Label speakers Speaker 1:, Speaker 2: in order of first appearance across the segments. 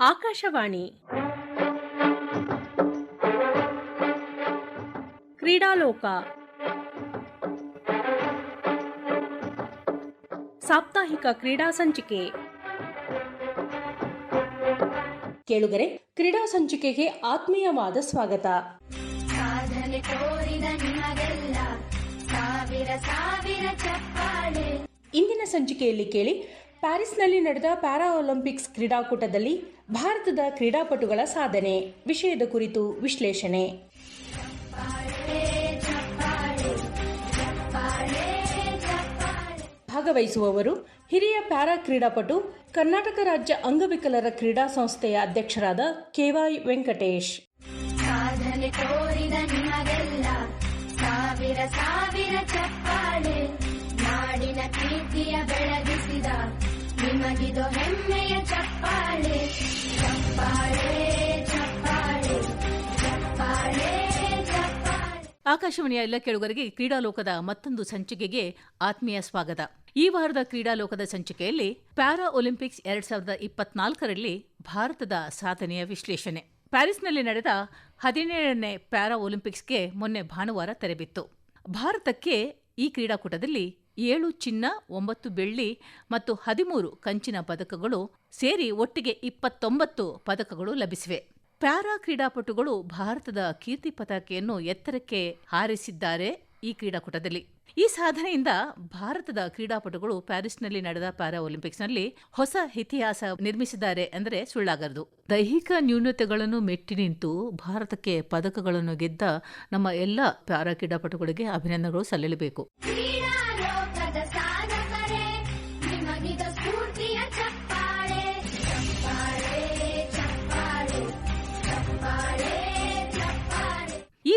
Speaker 1: ಆಕಾಶವಾಣಿ. ಕ್ರೀಡಾಲೋಕ. ಸಾಪ್ತಾಹಿಕ ಕ್ರೀಡಾ ಸಂಚಿಕೆ. ಕೇಳುಗರೆ ಕ್ರೀಡಾ ಸಂಚಿಕೆಗೆ ಆತ್ಮೀಯವಾದ ಸ್ವಾಗತ.
Speaker 2: ಸಾಧನೆ ತೋರಿದ ನಿಮಗೆಲ್ಲ ಸಾವಿರ ಸಾವಿರ ಚಪ್ಪಾಳೆ.
Speaker 1: ಇಂದಿನ ಸಂಚಿಕೆಯಲ್ಲಿ ಕೇಳಿ ಪ್ಯಾರಿಸ್ನಲ್ಲಿ ನಡೆದ ಪ್ಯಾರಾ ಒಲಿಂಪಿಕ್ಸ್ ಕ್ರೀಡಾಕೂಟದಲ್ಲಿ ಭಾರತದ ಕ್ರೀಡಾಪಟುಗಳ ಸಾಧನೆ. ವಿಷಯದ ಕುರಿತು ವಿಶ್ಲೇಷಣೆ. ಭಾಗವಹಿಸುವವರು ಹಿರಿಯ ಪ್ಯಾರಾ ಕ್ರೀಡಾಪಟು, ಕರ್ನಾಟಕ ರಾಜ್ಯ ಅಂಗವಿಕಲರ ಕ್ರೀಡಾ ಸಂಸ್ಥೆಯ ಅಧ್ಯಕ್ಷರಾದ ಕೆವೈ ವೆಂಕಟೇಶ್.
Speaker 2: ಸಾವಿರ ಸಾವಿರ ನಿಮಗಿದು ಹೆಮ್ಮೆಯ ಚಪ್ಪಾಳೆ. ಚಪ್ಪಾಳೆ ಚಪ್ಪಾಳೆ ಚಪ್ಪಾಳೆ
Speaker 3: ಆಕಾಶವಾಣಿಯ ಎಲ್ಲ ಕೇಳುಗರಿಗೆ ಕ್ರೀಡಾಲೋಕದ ಮತ್ತೊಂದು ಸಂಚಿಕೆಗೆ ಆತ್ಮೀಯ ಸ್ವಾಗತ. ಈ ವಾರದ ಕ್ರೀಡಾಲೋಕದ ಸಂಚಿಕೆಯಲ್ಲಿ ಪ್ಯಾರಾ ಒಲಿಂಪಿಕ್ಸ್ ಎರಡ್ ಸಾವಿರದ ಇಪ್ಪತ್ನಾಲ್ಕರಲ್ಲಿ ಭಾರತದ ಸಾಧನೆಯ ವಿಶ್ಲೇಷಣೆ. ಪ್ಯಾರಿಸ್ನಲ್ಲಿ ನಡೆದ ಹದಿನೇಳನೇ ಪ್ಯಾರಾ ಒಲಿಂಪಿಕ್ಸ್ಗೆ ಮೊನ್ನೆ ಭಾನುವಾರ ತೆರೆಬಿತ್ತು. ಭಾರತಕ್ಕೆ ಈ ಕ್ರೀಡಾಕೂಟದಲ್ಲಿ ಏಳು ಚಿನ್ನ, ಒಂಬತ್ತು ಬೆಳ್ಳಿ ಮತ್ತು ಹದಿಮೂರು ಕಂಚಿನ ಪದಕಗಳು ಸೇರಿ ಒಟ್ಟಿಗೆ ಇಪ್ಪತ್ತೊಂಬತ್ತು ಪದಕಗಳು ಲಭಿಸಿವೆ. ಪ್ಯಾರಾ ಕ್ರೀಡಾಪಟುಗಳು ಭಾರತದ ಕೀರ್ತಿ ಪತಾಕೆಯನ್ನು ಎತ್ತರಕ್ಕೆ ಹಾರಿಸಿದ್ದಾರೆ ಈ ಕ್ರೀಡಾಕೂಟದಲ್ಲಿ. ಈ ಸಾಧನೆಯಿಂದ ಭಾರತದ ಕ್ರೀಡಾಪಟುಗಳು ಪ್ಯಾರಿಸ್ನಲ್ಲಿ ನಡೆದ ಪ್ಯಾರಾ ಒಲಿಂಪಿಕ್ಸ್ನಲ್ಲಿ ಹೊಸ ಇತಿಹಾಸ ನಿರ್ಮಿಸಿದ್ದಾರೆ ಅಂದರೆ ಸುಳ್ಳಾಗರದು ದೈಹಿಕ ನ್ಯೂನತೆಗಳನ್ನು ಮೆಟ್ಟಿ ನಿಂತು ಭಾರತಕ್ಕೆ ಪದಕಗಳನ್ನು ಗೆದ್ದ ನಮ್ಮ ಎಲ್ಲ ಪ್ಯಾರಾ ಕ್ರೀಡಾಪಟುಗಳಿಗೆ ಅಭಿನಂದನೆಗಳು ಸಲ್ಲಲೇಬೇಕು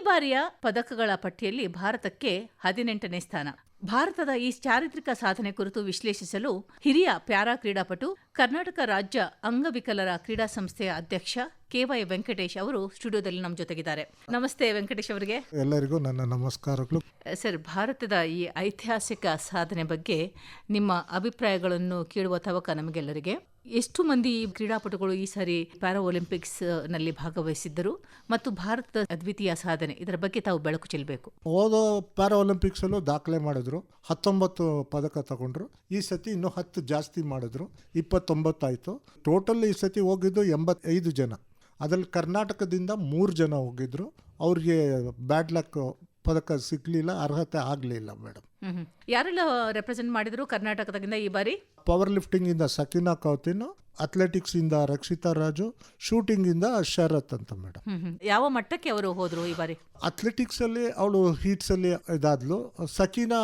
Speaker 3: ಈ ಬಾರಿಯ ಪದಕಗಳ ಪಟ್ಟಿಯಲ್ಲಿ ಭಾರತಕ್ಕೆ ಹದಿನೆಂಟನೇ ಸ್ಥಾನ. ಭಾರತದ ಈ ಚಾರಿತ್ರಿಕ ಸಾಧನೆ ಕುರಿತು ವಿಶ್ಲೇಷಿಸಲು ಹಿರಿಯ ಪ್ಯಾರಾ ಕ್ರೀಡಾಪಟು ಕರ್ನಾಟಕ ರಾಜ್ಯ ಅಂಗವಿಕಲರ ಕ್ರೀಡಾ ಸಂಸ್ಥೆಯ ಅಧ್ಯಕ್ಷ ಕೆವೈ ವೆಂಕಟೇಶ್ ಅವರು ಸ್ಟುಡಿಯೋದಲ್ಲಿ ನಮ್ಮ ಜೊತೆಗಿದ್ದಾರೆ. ನಮಸ್ತೆ ವೆಂಕಟೇಶ್ ಅವರಿಗೆ.
Speaker 4: ಎಲ್ಲರಿಗೂ ನನ್ನ ನಮಸ್ಕಾರಗಳು.
Speaker 3: ಸರ್ ಭಾರತದ ಈ ಐತಿಹಾಸಿಕ ಸಾಧನೆ ಬಗ್ಗೆ ನಿಮ್ಮ ಅಭಿಪ್ರಾಯಗಳನ್ನು ಕೇಳುವ ತವಕ ನಮಗೆಲ್ಲರಿಗೆ. ಎಷ್ಟು ಮಂದಿ ಕ್ರೀಡಾಪಟುಗಳು ಈ ಸಾರಿ ಪ್ಯಾರಾ ಒಲಿಂಪಿಕ್ಸ್ನಲ್ಲಿ ಭಾಗವಹಿಸಿದ್ದರು ಮತ್ತು ಭಾರತದ ಅದ್ವಿತೀಯ ಸಾಧನೆ ಇದರ ಬಗ್ಗೆ ತಾವು ಬೆಳಕು ಚೆಲ್ಲಬೇಕು?
Speaker 4: ಹೋದ ಪ್ಯಾರಾ ಒಲಿಂಪಿಕ್ಸ್ ಅಲ್ಲೂ ದಾಖಲೆ ಮಾಡಿದ್ರು. ಹತ್ತೊಂಬತ್ತು ಪದಕ ತಗೊಂಡ್ರು. ಈ ಸತಿ ಇನ್ನೂ ಹತ್ತು ಜಾಸ್ತಿ ಮಾಡಿದ್ರು. ಇಪ್ಪತ್ತೊಂಬತ್ತಾಯಿತು. ಟೋಟಲ್ ಈ ಸತಿ ಹೋಗಿದ್ದು ಎಂಬತ್ತೈದು ಜನ. ಅದರಲ್ಲಿ ಕರ್ನಾಟಕದಿಂದ ಮೂರು ಜನ ಹೋಗಿದ್ರು. ಅವ್ರಿಗೆ ಬ್ಯಾಡ್ ಲಕ್ ಪದಕ ಸಿಗ್ಲಿಲ್ಲ, ಅರ್ಹತೆ ಆಗಲಿಲ್ಲ ಮೇಡಮ್.
Speaker 3: ಯಾರೆಲ್ಲ ರೆಪ್ರೆಸೆಂಟ್ ಮಾಡಿದ್ರು ಕರ್ನಾಟಕದಿಂದ ಈ ಬಾರಿ?
Speaker 4: ಪವರ್ ಲಿಫ್ಟಿಂಗಿಂದ ಸಕೀನಾ ಕೌತಿನ್ ಅಥ್ಲೆಟಿಕ್ಸಿಂದ ರಕ್ಷಿತಾ ರಾಜು ಶೂಟಿಂಗಿಂದ ಶರತ್ ಅಂತ ಮೇಡಮ್.
Speaker 3: ಯಾವ ಮಟ್ಟಕ್ಕೆ ಅವರು ಹೋದ್ರು ಈ ಬಾರಿ?
Speaker 4: ಅಥ್ಲೆಟಿಕ್ಸಲ್ಲಿ ಅವಳು ಹೀಟ್ಸಲ್ಲಿ ಇದಾದ್ಲು. ಸಕೀನಾ